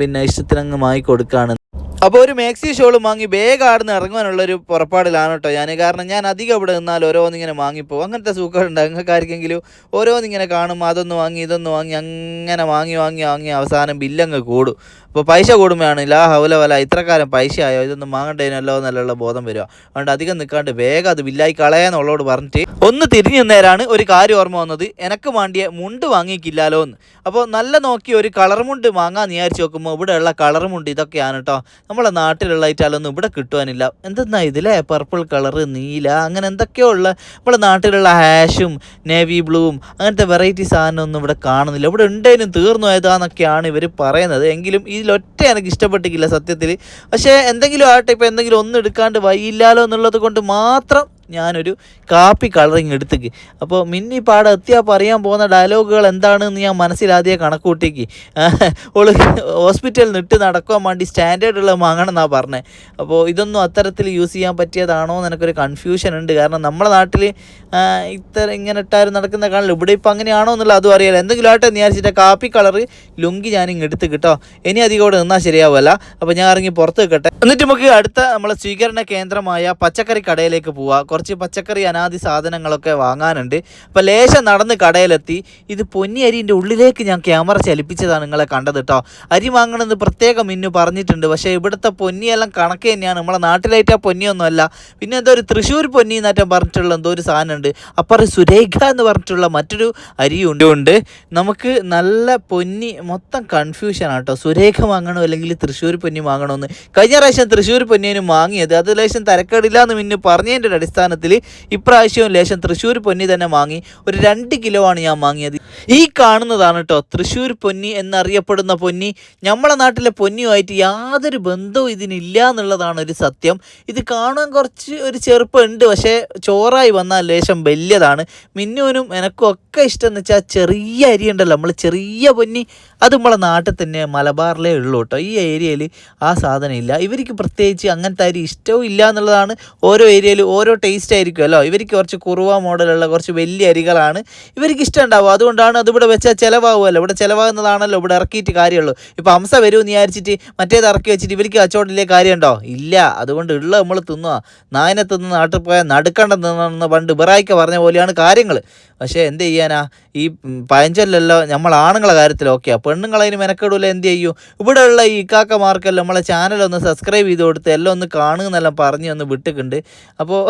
പിന്നെ ഇഷ്ടത്തിനങ്ങ് വാങ്ങി കൊടുക്കുകയാണ് അപ്പോൾ ഒരു മാക്സി ഷോളും വാങ്ങി വേഗം ആടുന്ന് ഇറങ്ങാനുള്ള ഒരു പുറപ്പാടിലാണ് കേട്ടോ ഞാൻ കാരണം ഞാൻ അധികം ഇവിടെ നിന്നാൽ ഓരോന്നിങ്ങനെ വാങ്ങിപ്പോകും. അങ്ങനത്തെ സൂക്കറുണ്ട് നിങ്ങൾക്ക് ആർക്കെങ്കിലും ഓരോന്നിങ്ങനെ കാണും അതൊന്ന് വാങ്ങി ഇതൊന്ന് വാങ്ങി അങ്ങനെ വാങ്ങി വാങ്ങി വാങ്ങി അവസാനം ബില്ലങ്ങ് കൂടും. അപ്പോൾ പൈസ കൂടുമ്പോഴാണ് ലാ ഹൗല വല ഇത്രക്കാലം പൈസ ആയോ? ഇതൊന്നും വാങ്ങണ്ടേനല്ലോ എന്നുള്ള ബോധം വരിക. അതുകൊണ്ട് അധികം നിൽക്കാണ്ട് വേഗം അത് ബില്ലായി കളയാന്നുള്ളോട് പറഞ്ഞിട്ട് ഒന്ന് തിരിഞ്ഞു നേരാണ് ഒരു കാര്യം ഓർമ്മ വന്നത്. എനക്ക് വേണ്ടിയ മുണ്ട് വാങ്ങിക്കില്ലാലോ എന്ന്. അപ്പോൾ നല്ല നോക്കി ഒരു കളർ മുണ്ട് വാങ്ങാൻ വിചാരിച്ച് നോക്കുമ്പോൾ ഇവിടെയുള്ള കളർ മുണ്ട് ഇതൊക്കെയാണ് കേട്ടോ നമ്മളെ നാട്ടിലുള്ള ഐറ്റാലൊന്നും ഇവിടെ കിട്ടുവാനില്ല. എന്തെന്നാ ഇതിലെ പർപ്പിൾ കളർ നീല അങ്ങനെ എന്തൊക്കെയോ ഉള്ള നമ്മളെ നാട്ടിലുള്ള ഹാഷും നേവി ബ്ലൂവും അങ്ങനത്തെ വെറൈറ്റി സാധനം ഒന്നും ഇവിടെ കാണുന്നില്ല. ഇവിടെ ഉണ്ടേനും തീർന്നു പോയതാന്നൊക്കെയാണ് ഇവർ പറയുന്നത്. എങ്കിലും ഇതിലൊറ്റ എനിക്ക് ഇഷ്ടപ്പെട്ടിട്ടില്ല സത്യത്തിൽ പക്ഷേ എന്തെങ്കിലും ആട്ടെ ഇപ്പോൾ എന്തെങ്കിലും ഒന്നും എടുക്കാണ്ട് വയ്യില്ലാലോ എന്നുള്ളത് കൊണ്ട് മാത്രം ഞാനൊരു കാപ്പി കളറിങ് എടുത്തേക്ക്. അപ്പോൾ മിന്നി പാട എത്തിയാൽ പറയാൻ പോകുന്ന ഡയലോഗുകൾ എന്താണെന്ന് ഞാൻ മനസ്സിലാദ്യം കണക്കൂട്ടിക്ക്. ഓൾ ഹോസ്പിറ്റലിൽ നിട്ട് നടക്കാൻ വേണ്ടി സ്റ്റാൻഡേർഡ് ഉള്ള വാങ്ങണം എന്നാണ് പറഞ്ഞത് അപ്പോൾ ഇതൊന്നും അത്തരത്തിൽ യൂസ് ചെയ്യാൻ പറ്റിയതാണോ എന്ന് എനിക്കൊരു കൺഫ്യൂഷൻ ഉണ്ട്. കാരണം നമ്മുടെ നാട്ടിൽ ഇത്ര ഇങ്ങനെ ഇട്ടാരും നടക്കുന്ന കാണില്ല ഇവിടെ ഇപ്പോൾ അങ്ങനെയാണോ എന്നുള്ള അതും അറിയാലോ. എന്തെങ്കിലും ആട്ടെ വിചാരിച്ചിട്ട് കാപ്പി കളറ് ലുങ്കി ഞാനിങ്ങ് എടുത്ത് കിട്ടോ ഇനി അധികം ഇവിടെ നിന്നാൽ ശരിയാവല്ല. അപ്പോൾ ഞാൻ ഇറങ്ങി പുറത്ത് വെക്കട്ടെ എന്നിട്ട് നമുക്ക് അടുത്ത നമ്മളെ സ്വീകരണ കേന്ദ്രമായ പച്ചക്കറി കടയിലേക്ക് പോവാം. കുറച്ച് പച്ചക്കറി അനാദി സാധനങ്ങളൊക്കെ വാങ്ങാനുണ്ട്. അപ്പോൾ ലേശം നടന്ന് കടയിലെത്തി. ഇത് പൊന്നി അരിന്റെ ഉള്ളിലേക്ക് ഞാൻ ക്യാമറ ചലിപ്പിച്ചതാണ് നിങ്ങളെ കണ്ടത് കേട്ടോ അരി വാങ്ങണമെന്ന് പ്രത്യേകം മിന്നു പറഞ്ഞിട്ടുണ്ട്. പക്ഷേ ഇവിടുത്തെ പൊന്നിയെല്ലാം കണക്ക് തന്നെയാണ്. നമ്മളെ നാട്ടിലായിട്ട് ആ പൊന്നിയൊന്നുമല്ല. പിന്നെ എന്തോ ഒരു തൃശ്ശൂർ പൊന്നി എന്നാറ്റം പറഞ്ഞിട്ടുള്ള എന്തോ ഒരു സാധനമുണ്ട്. അപ്പുറം സുരേഖ എന്ന് പറഞ്ഞിട്ടുള്ള മറ്റൊരു അരിയുണ്ട്. ഉണ്ട്. നമുക്ക് നല്ല പൊന്നി മൊത്തം കൺഫ്യൂഷൻ കേട്ടോ സുരേഖ വാങ്ങണോ അല്ലെങ്കിൽ തൃശ്ശൂർ പൊന്നി വാങ്ങണമെന്ന് കഴിഞ്ഞ പ്രാവശ്യം തൃശ്ശൂർ പൊന്നിയനും വാങ്ങിയത്. അത് ലേശം തരക്കേടില്ല എന്ന് പിന്നെ പറഞ്ഞതിന്റെ ഒരു അടിസ്ഥാനത്തിൽ ഇപ്രാവശ്യവും ലേശം തൃശ്ശൂർ പൊന്നി തന്നെ വാങ്ങി. ഒരു രണ്ട് കിലോ ആണ് ഞാൻ വാങ്ങിയത്. ഈ കാണുന്നതാണ് കേട്ടോ തൃശ്ശൂർ പൊന്നി എന്നറിയപ്പെടുന്ന പൊന്നി. നമ്മളെ നാട്ടിലെ പൊന്നിയുമായിട്ട് യാതൊരു ബന്ധവും ഇതിനില്ല എന്നുള്ളതാണ് ഒരു സത്യം. ഇത് കാണാൻ കുറച്ച് ഒരു ചെറുപ്പമുണ്ട് പക്ഷേ ചോറായി വന്നാൽ ലേശം വലിയതാണ്. മിന്നുവിനും എനക്കും ഒക്കെ ഇഷ്ടം എന്ന് വെച്ചാൽ ചെറിയ അരി ഉണ്ടല്ലോ നമ്മൾ ചെറിയ പൊന്നി. അത് നമ്മളെ നാട്ടിൽ തന്നെ മലബാറിലേ ഉള്ളൂ കേട്ടോ ഈ ഏരിയയിൽ ആ സാധനം ഇല്ല. ഇവർക്ക് പ്രത്യേകിച്ച് അങ്ങനത്തെ അരി ഇഷ്ടവും ഇല്ല എന്നുള്ളതാണ് ഓരോ ഏരിയയിൽ ഓരോ ടേസ്റ്റ് ആയിരിക്കുമല്ലോ ഇവർക്ക് കുറച്ച് കുറുവ മോഡലുള്ള കുറച്ച് വലിയ അരികളാണ് ഇവർക്ക് ഇഷ്ടം ഉണ്ടാവും അതുകൊണ്ടാണ് അതിവിടെ വെച്ചാൽ ചിലവാകുമല്ലോ. ഇവിടെ ചിലവാകുന്നതാണല്ലോ. ഇവിടെ ഇറക്കിയിട്ട് കാര്യമുള്ളൂ. ഇപ്പോൾ അംസ വരുമെന്ന് വിചാരിച്ചിട്ട് മറ്റേത് ഇറക്കി വെച്ചിട്ട് ഇവർക്ക് കച്ചവടത്തിലെ കാര്യമുണ്ടോ? ഇല്ല. അതുകൊണ്ട് ഉള്ള നമ്മൾ തിന്നുക. നായനെ തിന്ന് നാട്ടിൽ പോയാൽ നടുക്കണ്ട തിന്നണമെന്ന് പണ്ട് ഇബ്രായിക്ക പറഞ്ഞ പോലെയാണ് കാര്യങ്ങൾ. പക്ഷേ എന്ത് ചെയ്യാനാ? ഈ പഴഞ്ചൊല്ലല്ലോ നമ്മൾ ആണുങ്ങളെ കാര്യത്തിൽ ഓക്കെ പെണ്ണുങ്ങളതിന് മെനക്കെടൂല എന്ത് ചെയ്യും? ഇവിടെയുള്ള ഈ ഇക്കാക്കമാർക്കെല്ലാം നമ്മളെ ചാനലൊന്ന് സബ്സ്ക്രൈബ് ചെയ്ത് കൊടുത്ത് എല്ലാം ഒന്ന് കാണുമെന്നെല്ലാം പറഞ്ഞ് ഒന്ന് വിട്ടിട്ടുണ്ട് അപ്പോൾ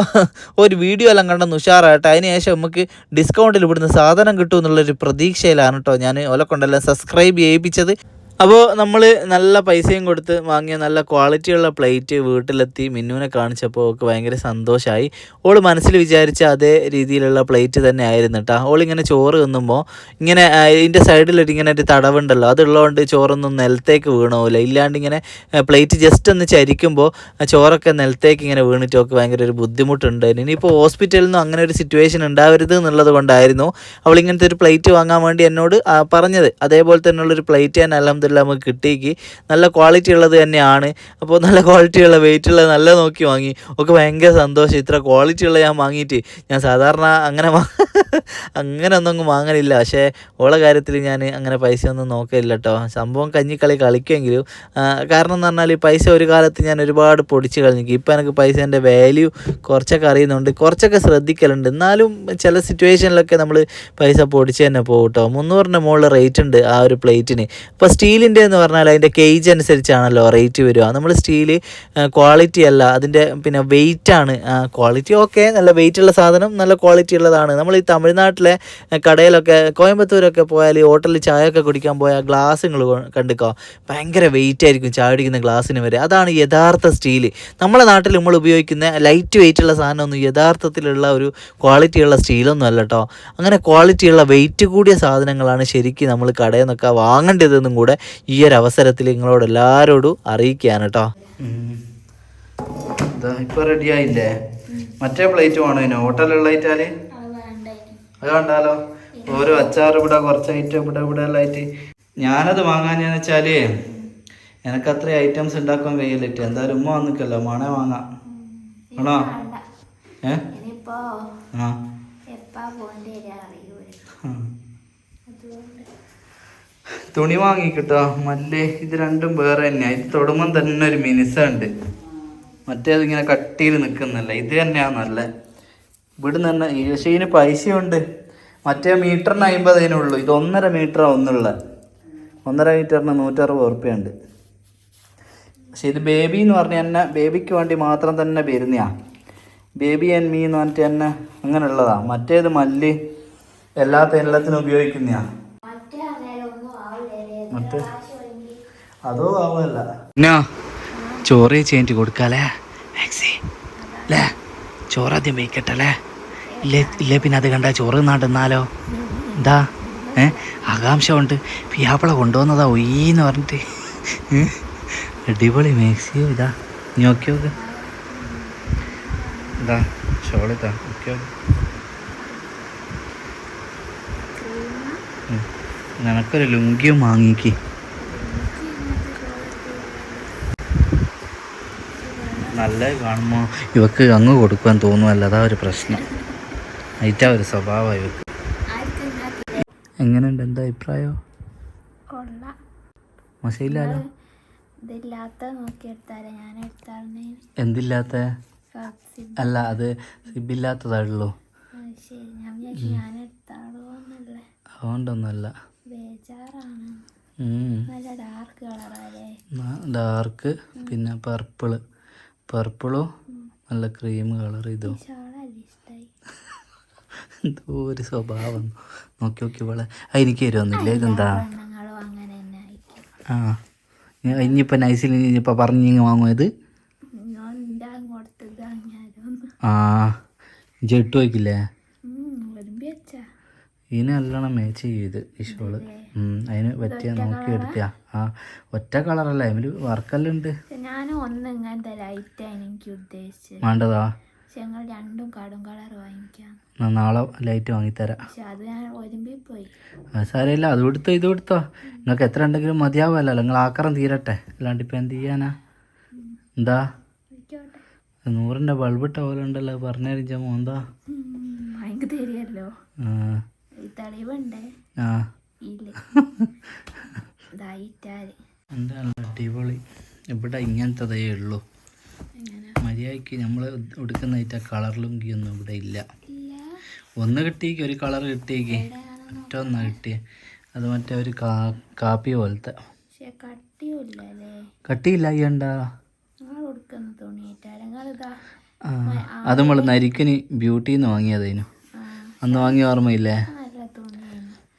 ഒരു വീഡിയോ എല്ലാം കണ്ടെന്ന് ഉഷാറായിട്ട് അതിനുശേഷം നമുക്ക് ഡിസ്കൗണ്ടിൽ ഇവിടുന്ന് സാധനം കിട്ടും എന്നുള്ളൊരു പ്രതീക്ഷയിലാണ് കേട്ടോ ഞാൻ ഓലെ കൊണ്ടെല്ലാം സബ്സ്ക്രൈബ് ചെയ്യിപ്പിച്ചത്. അപ്പോൾ നമ്മൾ നല്ല പൈസയും കൊടുത്ത് വാങ്ങിയ നല്ല ക്വാളിറ്റിയുള്ള പ്ലേറ്റ് വീട്ടിലെത്തി മിന്നുവിനെ കാണിച്ചപ്പോൾ ഒക്കെ ഭയങ്കര സന്തോഷമായി ഓൾ മനസ്സിൽ വിചാരിച്ച അതേ രീതിയിലുള്ള പ്ലേറ്റ് തന്നെ ആയിരുന്നു കേട്ടോ ഇങ്ങനെ ചോറ് തിന്നുമ്പോൾ ഇങ്ങനെ ഇതിന്റെ സൈഡിലിട്ട് ഇങ്ങനെ ഒരു തടവുണ്ടല്ലോ. അതുള്ളതുകൊണ്ട് ചോറൊന്നും നിലത്തേക്ക് വീണോല്ല ഇല്ലാണ്ട് ഇങ്ങനെ പ്ലേറ്റ് ജസ്റ്റ് ഒന്ന് ചരിക്കുമ്പോൾ ചോറൊക്കെ നിലത്തേക്ക് ഇങ്ങനെ വീണിട്ട് ഒക്കെ ഭയങ്കര ഒരു ബുദ്ധിമുട്ടുണ്ട്. ഇനിയിപ്പോൾ ഹോസ്പിറ്റലിൽ നിന്നും അങ്ങനെ ഒരു സിറ്റുവേഷൻ ഉണ്ടാവരുത് എന്നുള്ളത് കൊണ്ടായിരുന്നു അവൾ ഇങ്ങനത്തെ ഒരു പ്ലേറ്റ് വാങ്ങാൻ വേണ്ടി എന്നോട് പറഞ്ഞത്. അതേപോലെ തന്നെയുള്ളൊരു പ്ലേറ്റ് ഞാൻ അലഹമില്ല നമുക്ക് കിട്ടിയേക്ക്. നല്ല ക്വാളിറ്റി ഉള്ളത് തന്നെയാണ്. അപ്പോൾ നല്ല ക്വാളിറ്റി ഉള്ള വെയിറ്റ് ഉള്ളത് നല്ല നോക്കി വാങ്ങി. ഒക്കെ ഭയങ്കര സന്തോഷം. ഇത്ര ക്വാളിറ്റി ഉള്ള ഞാൻ വാങ്ങിയിട്ട് ഞാൻ സാധാരണ അങ്ങനെ അങ്ങനെ ഒന്നും അങ്ങ് വാങ്ങലില്ല. പക്ഷേ ഓളെ കാര്യത്തിൽ ഞാൻ അങ്ങനെ പൈസ ഒന്നും നോക്കലില്ല കേട്ടോ സംഭവം കഞ്ഞിക്കളി കളിക്കുമെങ്കിലും കാരണം എന്ന് പറഞ്ഞാൽ ഈ പൈസ ഒരു കാലത്ത് ഞാൻ ഒരുപാട് പൊടിച്ച് കളഞ്ഞു. ഇപ്പം എനിക്ക് പൈസേന്റെ വാല്യൂ കുറച്ചൊക്കെ അറിയുന്നുണ്ട്. കുറച്ചൊക്കെ ശ്രദ്ധിക്കലുണ്ട്. എന്നാലും ചില സിറ്റുവേഷനിലൊക്കെ നമ്മൾ പൈസ പൊടിച്ച് തന്നെ പോകും കേട്ടോ മുന്നൂറിന്റെ മുകളിൽ റേറ്റ് ഉണ്ട് ആ ഒരു പ്ലേറ്റിന് ഇപ്പോൾ സ്റ്റീലിന്റെ എന്ന് പറഞ്ഞാൽ അതിന്റെ കേജ് അനുസരിച്ചാണല്ലോ റേറ്റ് വരിക. നമ്മൾ സ്റ്റീൽ ക്വാളിറ്റി അല്ല അതിന്റെ പിന്നെ വെയിറ്റ് ആണ്. ക്വാളിറ്റി ഓക്കെ നല്ല വെയിറ്റ് ഉള്ള സാധനം നല്ല ക്വാളിറ്റി ഉള്ളതാണ്. നമ്മൾ ഈ തമിഴ്നാട്ടിലെ കടയിലൊക്കെ കോയമ്പത്തൂരൊക്കെ പോയാൽ ഹോട്ടലിൽ ചായ ഒക്കെ കുടിക്കാൻ പോയാൽ ഗ്ലാസ് നിങ്ങൾ കണ്ടിക്കോ? ഭയങ്കര വെയിറ്റ് ആയിരിക്കും ചായ കുടിക്കുന്ന ഗ്ലാസ്സിന് വരെ. അതാണ് യഥാർത്ഥ സ്റ്റീൽ നമ്മുടെ നാട്ടിൽ നമ്മൾ ഉപയോഗിക്കുന്ന ലൈറ്റ് വെയിറ്റ് ഉള്ള സാധനമൊന്നും യഥാർത്ഥത്തിലുള്ള ഒരു ക്വാളിറ്റി ഉള്ള സ്റ്റീലൊന്നും അല്ല കേട്ടോ അങ്ങനെ ക്വാളിറ്റിയുള്ള വെയിറ്റ് കൂടിയ സാധനങ്ങളാണ് ശരിക്കും നമ്മൾ കടയിൽ നിന്നൊക്കെ വാങ്ങേണ്ടതെന്നും കൂടെ ഈ ഒരു അവസരത്തിൽ നിങ്ങളോട് എല്ലാരോടും അറിയിക്കുകയാണ് കേട്ടോ ഇപ്പൊ റെഡി ആയില്ലേ മറ്റേ പ്ലേറ്റ് വേണോ ഇതിന് ഹോട്ടലുള്ള ഐറ്റാൽ അത് കണ്ടാലോ ഓരോ അച്ചാർ ഇവിടെ കുറച്ച് ഐറ്റം ഇവിടെ ഇവിടെ ഉള്ള ആയിട്ട്. ഞാനത് വാങ്ങാഞ്ഞെന്ന് വെച്ചാൽ എനിക്ക് അത്ര ഐറ്റംസ് ഉണ്ടാക്കാൻ കഴിയില്ലിട്ട്. എന്തായാലും ഉമ്മ വന്നിക്കല്ലോ. മണ വാങ്ങാം. ആണോ? ഏ? ആ എപ്പാ പോണ്ടേ അറിയൂല ഉം. അതുകൊണ്ട് തുണി വാങ്ങിക്കിട്ടോ? മല്ലേ ഇത് രണ്ടും വേറെ തന്നെയാണ് ഇത് തൊടുമ്പം തന്നെ ഒരു മിനിസ ഉണ്ട്. മറ്റേത് ഇങ്ങനെ കട്ടിയിൽ നിൽക്കുന്നല്ല? ഇത് തന്നെയാണ് നല്ല? ഇവിടുന്ന് തന്നെ പക്ഷേ ഇതിന് പൈസയുണ്ട്. മറ്റേ മീറ്ററിന് അമ്പതിനുള്ളൂ ഇത് ഒന്നര മീറ്ററാണ് ഒന്നുള്ള. ഒന്നര മീറ്ററിന് നൂറ്ററുപത് ഉറുപ്പ്യുണ്ട് പക്ഷെ ഇത് ബേബി എന്ന് പറഞ്ഞ തന്നെ ബേബിക്ക് വേണ്ടി മാത്രം തന്നെ വരുന്നതാണ് ബേബി ആൻഡ് മീ എന്ന് പറഞ്ഞിട്ട് തന്നെ അങ്ങനെയുള്ളതാണ് മറ്റേത് മല്ല് എല്ലാത്ത എല്ലാത്തിനും ഒന്നും ആവില്ലേ അതോ ആവല്ല ചോറ് ചേഞ്ച് കൊടുക്കാലേ മാക്സി. അല്ലേ ചോറ് ആദ്യം വയ്ക്കട്ടല്ലേ ഇല്ലേ ഇല്ലേ പിന്നെ അത് കണ്ട ചോറ് നാട്ടുന്നാലോ എന്താ? ഏ? ആകാംക്ഷ ഉണ്ട് പിയാപ്പിള കൊണ്ടുവന്നതാ ഒയ്യെന്ന് പറഞ്ഞിട്ട്. അടിപൊളി മാക്സിയോ ഇതാ. നീ നോക്കി നോക്ക് ഇതാ ഷോളിതാ. ഓക്കെ നിനക്കൊരു ലുങ്കിയും വാങ്ങിക്ക്. നല്ല കാണുമ്പോൾ ഇവക്ക് അങ്ങ് കൊടുക്കാൻ തോന്നുമല്ല അതാ ഒരു പ്രശ്നം. അതിറ്റാ ഒരു സ്വഭാവം ഇവക്ക്. എങ്ങനെയുണ്ട്? എന്താ അഭിപ്രായം? മശയില്ലാലോ എന്തില്ലാത്ത? അല്ല അത് സിബില്ലാത്തതാണല്ലോ. ശരി ബേജാറാണ്. നല്ല ഡാർക്ക് കളറല്ലേ ന- ഡാർക്ക് പിന്നെ പർപ്പിൾ പർപ്പിളും നല്ല ക്രീം കളർ ഇതും. എന്തോ ഒരു സ്വഭാവം. നോക്കി നോക്കി ഇവളെ. ആ, എനിക്ക് തരുമൊന്നുമില്ല ഇതെന്താ? ആ. ഇനി- ഇനിയിപ്പോൾ നൈസിൽ ഇനിയിപ്പോൾ പറഞ്ഞിങ്ങ് വാങ്ങുമോ ഇത്? ഞാൻ എന്റെ കൊടുത്തത് ഞാനും ആ. ജെട്ട് വയ്ക്കില്ലേ? ഇതിന് നല്ലോണം മാച്ച് ചെയ്ത് ഈ ഷോൾ അതിന് പറ്റിയ നോക്കി എടുത്തിയാ. ആ ഒറ്റ കളറല്ല അതിൽ വർക്കെല്ലാം ഉണ്ട്. ഒന്ന് ഇങ്ങനത്തെ ലൈറ്റാണ് എനിക്ക് ഉദ്ദേശിച്ചത്. വേണ്ടതാ? ഞങ്ങൾ രണ്ടും കടും കളർ വാങ്ങിക്കാം. നാളെ ലൈറ്റ് വാങ്ങിത്തരാം. അത് ഞാൻ ഒരുമ്പി പോയി. സാരമില്ല അത് കൊടുത്തോ ഇത് കൊടുത്തോ. നിങ്ങൾക്ക് എത്ര ഉണ്ടെങ്കിലും മതിയാവുമല്ലോ നിങ്ങൾ ആക്രം തീരട്ടെ. അല്ലാണ്ട് ഇപ്പം എന്ത് ചെയ്യാനാ? എന്താ? നൂറിന്റെ ബൾബിട്ട പോലെ ഉണ്ടല്ലോ പറഞ്ഞറിയിച്ച മോന്താ. തരികല്ലോ ആ. ഈ തെളിവുണ്ടേ ആ. ഇല്ല. ഇതായിട്ടാൽ എന്താ അടിപൊളി? ഇവിടെ ഇങ്ങനത്തതേ ഉള്ളൂ. മര്യാദയ്ക്ക് നമ്മൾ എടുക്കുന്ന ആ കളറിലും ഒന്നും ഇവിടെ ഇല്ല. ഒന്ന് കിട്ടിയേക്ക് ഒരു കളർ കിട്ടിയേക്ക്. മറ്റൊന്നാ കിട്ടിയ. അത് മറ്റേ ഒരു കാ കാപ്പി പോലത്തെ. കട്ടിയില്ല അയ്യണ്ടാ അത് നമ്മൾ നരിക്കന് ബ്യൂട്ടിന്ന് വാങ്ങിയതേനു. അന്ന് വാങ്ങിയ ഓർമ്മയില്ലേ?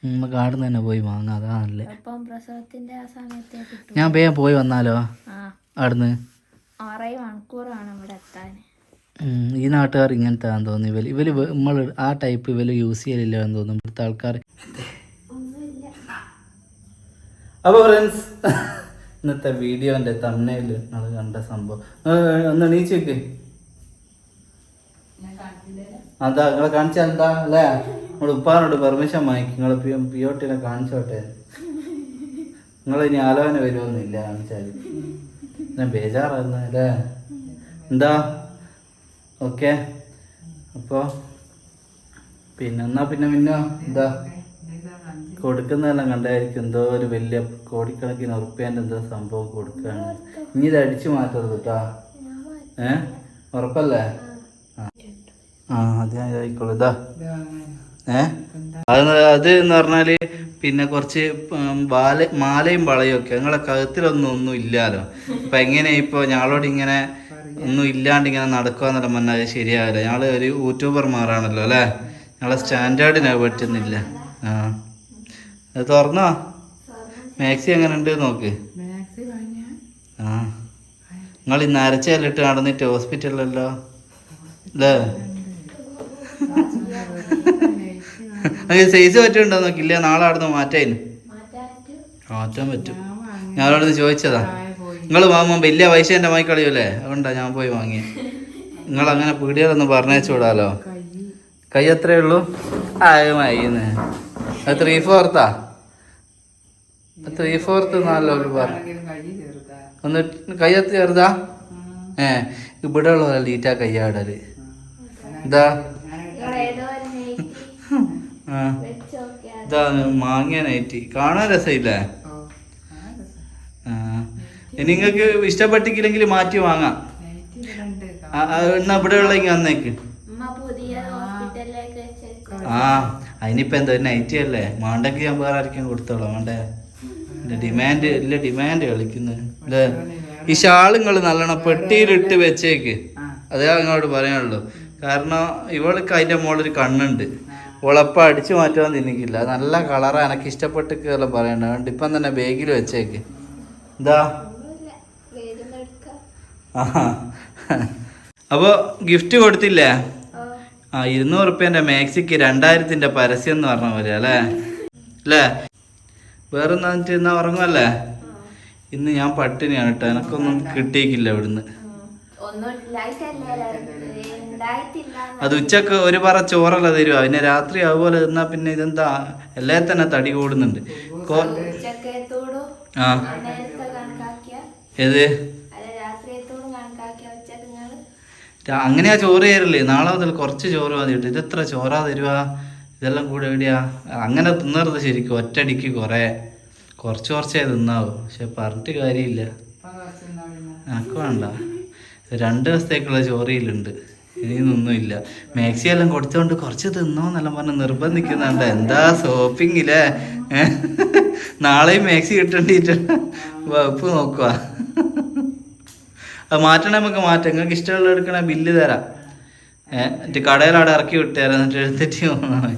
നമുക്ക് തന്നെ പോയി വാങ്ങാം അതാ നല്ല. അപ്പം പ്രസവത്തിന്റെ ആ സമയത്തേ കിട്ടും ഞാൻ വേഗം പോയി വന്നാലോ? അവിടുന്ന്? ഈ നാട്ടുകാർ ഇങ്ങനത്തെ ആണെന്ന് തോന്നുന്നു ഇവർ ഇവർ നമ്മൾ ആ ടൈപ്പ് ഇവർ യൂസ് ചെയ്യലില്ല എന്ന് തോന്നുന്നു. ഇവിടുത്തെ ആൾക്കാർ ഒന്നുമില്ല. അപ്പോൾ ഫ്രണ്ട്സ് ഇന്നത്തെ വീഡിയോന്റെ തമ്മനയിൽ നിങ്ങൾ കണ്ട സംഭവം. ഒന്ന് എണീച്ചേക്ക് അതാ നിങ്ങളെ കാണിച്ചാൽ എന്താ അല്ലേ? നമ്മൾ ഉപ്പാനോട് പെർമിഷൻ വാങ്ങിക്കും. നിങ്ങൾ പി പി ഒ ടിനെ കാണിച്ചോട്ടെ. നിങ്ങൾ ഇനി ആലോചന വരുമൊന്നുമില്ല കാണിച്ചാൽ ഞാൻ ബേജാറായിരുന്നു അല്ലേ? എന്താ? ഓക്കെ. അപ്പോൾ പിന്നെ എന്നാ പിന്നെ പിന്നെ എന്താ? കൊടുക്കുന്നതെല്ലാം കണ്ടായിരിക്കും. എന്തോ ഒരു വലിയ കോടിക്കണക്കിന് ഉറുപ്പ്യേന്റെ എന്തോ സംഭവം കൊടുക്കുകയാണ് ഇനി ഇത് അടിച്ചു മാറ്റരുത് കേട്ടോ ഏ? ഉറപ്പല്ലേ? ആ. അതെ ആയിക്കോളൂ. ഇതാ. ഏ? അത് അത് എന്ന് പറഞ്ഞാൽ പിന്നെ കുറച്ച് ബാല മാലയും വളയും ഒക്കെ. നിങ്ങളെ കഴുത്തിലൊന്നും ഒന്നും ഇല്ലാലോ? അപ്പൊ എങ്ങനെ ഇപ്പൊ ഞങ്ങളോട് ഇങ്ങനെ ഒന്നും ഇല്ലാണ്ട് ഇങ്ങനെ നടക്കുക പറഞ്ഞാൽ അത് ശരിയാവില്ല. ഞങ്ങൾ ഒരു യൂട്യൂബർമാരാണല്ലോ അല്ലേ? ഞങ്ങളെ സ്റ്റാൻഡേർഡിന് പറ്റുന്നില്ല. ആ. അത് തുറന്നോ? മാക്സി എങ്ങനെ ഉണ്ട് നോക്ക്. ആ. നിങ്ങൾ ഇന്ന് അരച്ചല്ലിട്ട് നടന്നിട്ട് ഹോസ്പിറ്റലിലല്ലോ? അല്ലേ? അങ്ങനെ സൈസ് പറ്റുണ്ടോ നോക്കില്ല. നാളെ അവിടുന്ന് മാറ്റായിരുന്നു മാറ്റാനായിട്ട്? മാറ്റാൻ പറ്റും. ഞാൻ അവിടെ ചോദിച്ചതാ. നിങ്ങൾ വാങ്ങുമ്പോൾ വലിയ പൈസ എന്റെ വാങ്ങി കളിയല്ലേ അതുകൊണ്ടാ ഞാൻ പോയി വാങ്ങി നിങ്ങൾ അങ്ങനെ പീടികളൊന്ന് പറഞ്ഞേച്ചുവിടാലോ കൈ എത്രയേ ഉള്ളൂ? ആ മയ്യുന്നേ അത് ത്രീ ഫോർത്താ ത്രീ ഫോർത്ത് നാലോ പറഞ്ഞു. ഒന്ന് കൈ ചെറുതാ? ഏ ഇവിടെ ഉള്ളതല്ല ലീറ്റാ കയ്യാടൽ എന്താ നെയ്റ്റി ആ. വെച്ച് നോക്കിയാൽ ഇതാ മാങ്ങിയ നൈറ്റി കാണാൻ രസമില്ലേ? ആ നിങ്ങൾക്ക് ഇഷ്ടപ്പെട്ടില്ലെങ്കിൽ മാറ്റി വാങ്ങാം. എന്നാ ഇവിടെ ഉള്ള ഇങ്ങനെ അന്നേക്ക് ആ. അതിനിപ്പോ എന്താ നൈറ്റി അല്ലേ? മാണ്ടക്ക് ഞാൻ വേറെ ആർക്കും കൊടുത്തോളാം വേണ്ടേ? ഡിമാൻഡ് ഇല്ല ഡിമാൻഡ് കളിക്കുന്നു. അല്ലേ ഈ ഷാളുങ്ങൾ നല്ലോണം പെട്ടിയിലിട്ട് വെച്ചേക്ക്. അതേ അങ്ങോട്ട് പറയാനുള്ളൂ. കാരണം ഇവൾക്ക് അതിന്റെ മോളൊരു കണ്ണുണ്ട്. ഉളപ്പ അടിച്ചു മാറ്റാൻ തിന്നിക്കില്ല നല്ല കളറാണ് എനിക്ക് ഇഷ്ടപ്പെട്ടിക്കെല്ലാം പറയണ്ട. അതുകൊണ്ട് ഇപ്പം തന്നെ ബാഗിൽ വെച്ചേക്ക്. എന്താ ആ അപ്പോൾ ഗിഫ്റ്റ് കൊടുത്തില്ലേ? ആ ഇരുന്നൂറ് റുപ്യന്റെ മാക്സിക്ക് രണ്ടായിരത്തിന്റെ പരസ്യം എന്ന് പറഞ്ഞ പോലെ അല്ലേ? അല്ലേ? വേറെ എന്നിട്ട് ഇന്നാ ഉറങ്ങുമല്ലേ ഇന്ന് ഞാൻ പട്ടിണിയാണ് കേട്ടോ. എനക്കൊന്നും കിട്ടിയിക്കില്ല ഇവിടുന്ന്. ഒന്നും അത് ഉച്ചയ്ക്ക് ഒരു പറ ചോറല്ല തരുക പിന്നെ രാത്രി അതുപോലെ തിന്നാ പിന്നെ ഇതെന്താ? എല്ലാ തന്നെ തടി കൂടുന്നുണ്ട്. ആ. ഏത്? അങ്ങനെയാ ചോറ് തരില്ലേ നാളെ മുതൽ കുറച്ച് ചോറ് മതി ഇത് ഇതെത്ര ചോറാ തരുക ഇതെല്ലാം കൂടെ എവിടെയാ? അങ്ങനെ തിന്നരുത് ശരിക്കും. ഒറ്റടിക്ക് കുറേ. കുറച്ച് കുറച്ചേ തിന്നാവൂ. പക്ഷെ പറഞ്ഞിട്ട് കാര്യമില്ല. എനക്ക് വേണ്ട. രണ്ട് ദിവസത്തേക്കുള്ള ചോറിയിലുണ്ട് ഇനിയൊന്നുമില്ല മാക്സി എല്ലാം കൊടുത്തോണ്ട് കുറച്ച് തിന്നോന്നെല്ലാം പറഞ്ഞ് നിർബന്ധിക്കുന്നുണ്ട്. എന്താ ഷോപ്പിങ്ങില്ലേ നാളെയും മാക്സി കിട്ടേണ്ടിട്ട് വകുപ്പ് നോക്കുക അത് മാറ്റണേ നമുക്ക് മാറ്റാം. നിങ്ങൾക്ക് ഇഷ്ടമുള്ള എടുക്കണ ബില്ല് തരാം. ഏഹ് കടയിൽ അവിടെ ഇറക്കി വിട്ടുതരാം. എന്നിട്ട് എടുത്തിട്ട് പോകണം.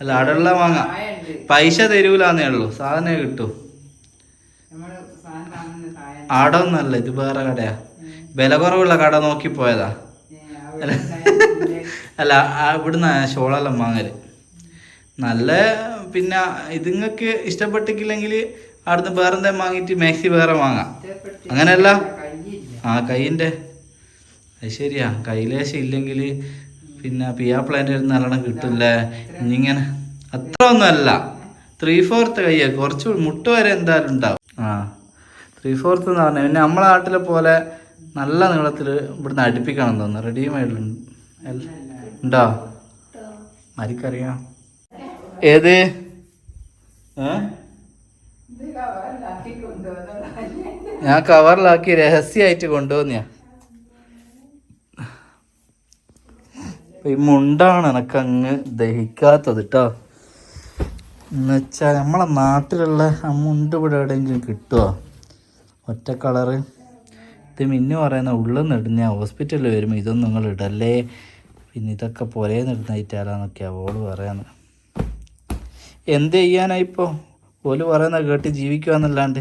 അല്ല അവിടെ ഉള്ള വാങ്ങാം. പൈസ തരൂലെന്നേ ഉള്ളൂ. സാധനം കിട്ടൂ. ആടൊന്നല്ല ഇത് വേറെ കടയാ. വില കുറവുള്ള കട നോക്കി പോയതാ അല്ല ആ ഇവിടുന്ന് ഷോളെല്ലാം വാങ്ങൽ. നല്ല പിന്നെ ഇതിങ്ങൾക്ക് ഇഷ്ടപ്പെട്ടിട്ടില്ലെങ്കിൽ അവിടുന്ന് വേറെ എന്തെങ്കിലും വാങ്ങിയിട്ട് മാക്സി വേറെ വാങ്ങാം. അങ്ങനെയല്ല? ആ കൈയിന്റെ അത് ശരിയാ. കൈലേശം ഇല്ലെങ്കിൽ പിന്നെ പിയാപ്ലാന്റെ നല്ലോണം കിട്ടില്ല? ഇനിങ്ങനെ അത്ര ഒന്നുമല്ല. ത്രീ ഫോർത്ത് കയ്യാ. കുറച്ച് മുട്ട് വരെ എന്തായാലും ഉണ്ടാവും. ആ ത്രീ ഫോർത്ത് എന്ന് പറഞ്ഞാൽ പിന്നെ നമ്മളെ നാട്ടിലെ പോലെ നല്ല നീളത്തിൽ ഇവിടുന്ന് അടുപ്പിക്കണം തോന്നുന്നു. റെഡിമെയ്ഡിലുണ്ട് ഉണ്ടോ? മരിക്കറിയാം ഏത്? ഞാൻ കവറിലാക്കി രഹസ്യമായിട്ട് കൊണ്ടുവന്നിയാ. ഈ മുണ്ടാണ് എനക്ക് അങ്ങ് ദഹിക്കാത്തത് കേട്ടോ എന്നുവെച്ചാൽ നമ്മളെ നാട്ടിലുള്ള ആ മുണ്ട് ഇവിടെ എവിടെയെങ്കിലും കിട്ടുമോ ഒറ്റ കളറ്? ഇത് മിന്നു പറയുന്ന ഉള്ളിൽ നിന്ന് ഇടുന്ന ഹോസ്പിറ്റലിൽ വരുമ്പോൾ ഇതൊന്നും നിങ്ങൾ ഇടല്ലേ? പിന്നെ ഇതൊക്കെ പുരേന്ന് ഇടുന്നതായിട്ടാലാന്നൊക്കെയാ ഓൾ പറയാന്ന് എന്ത് ചെയ്യാനായിപ്പോൾ ഓൽ പറയുന്ന കേട്ട് ജീവിക്കുക എന്നല്ലാണ്ട്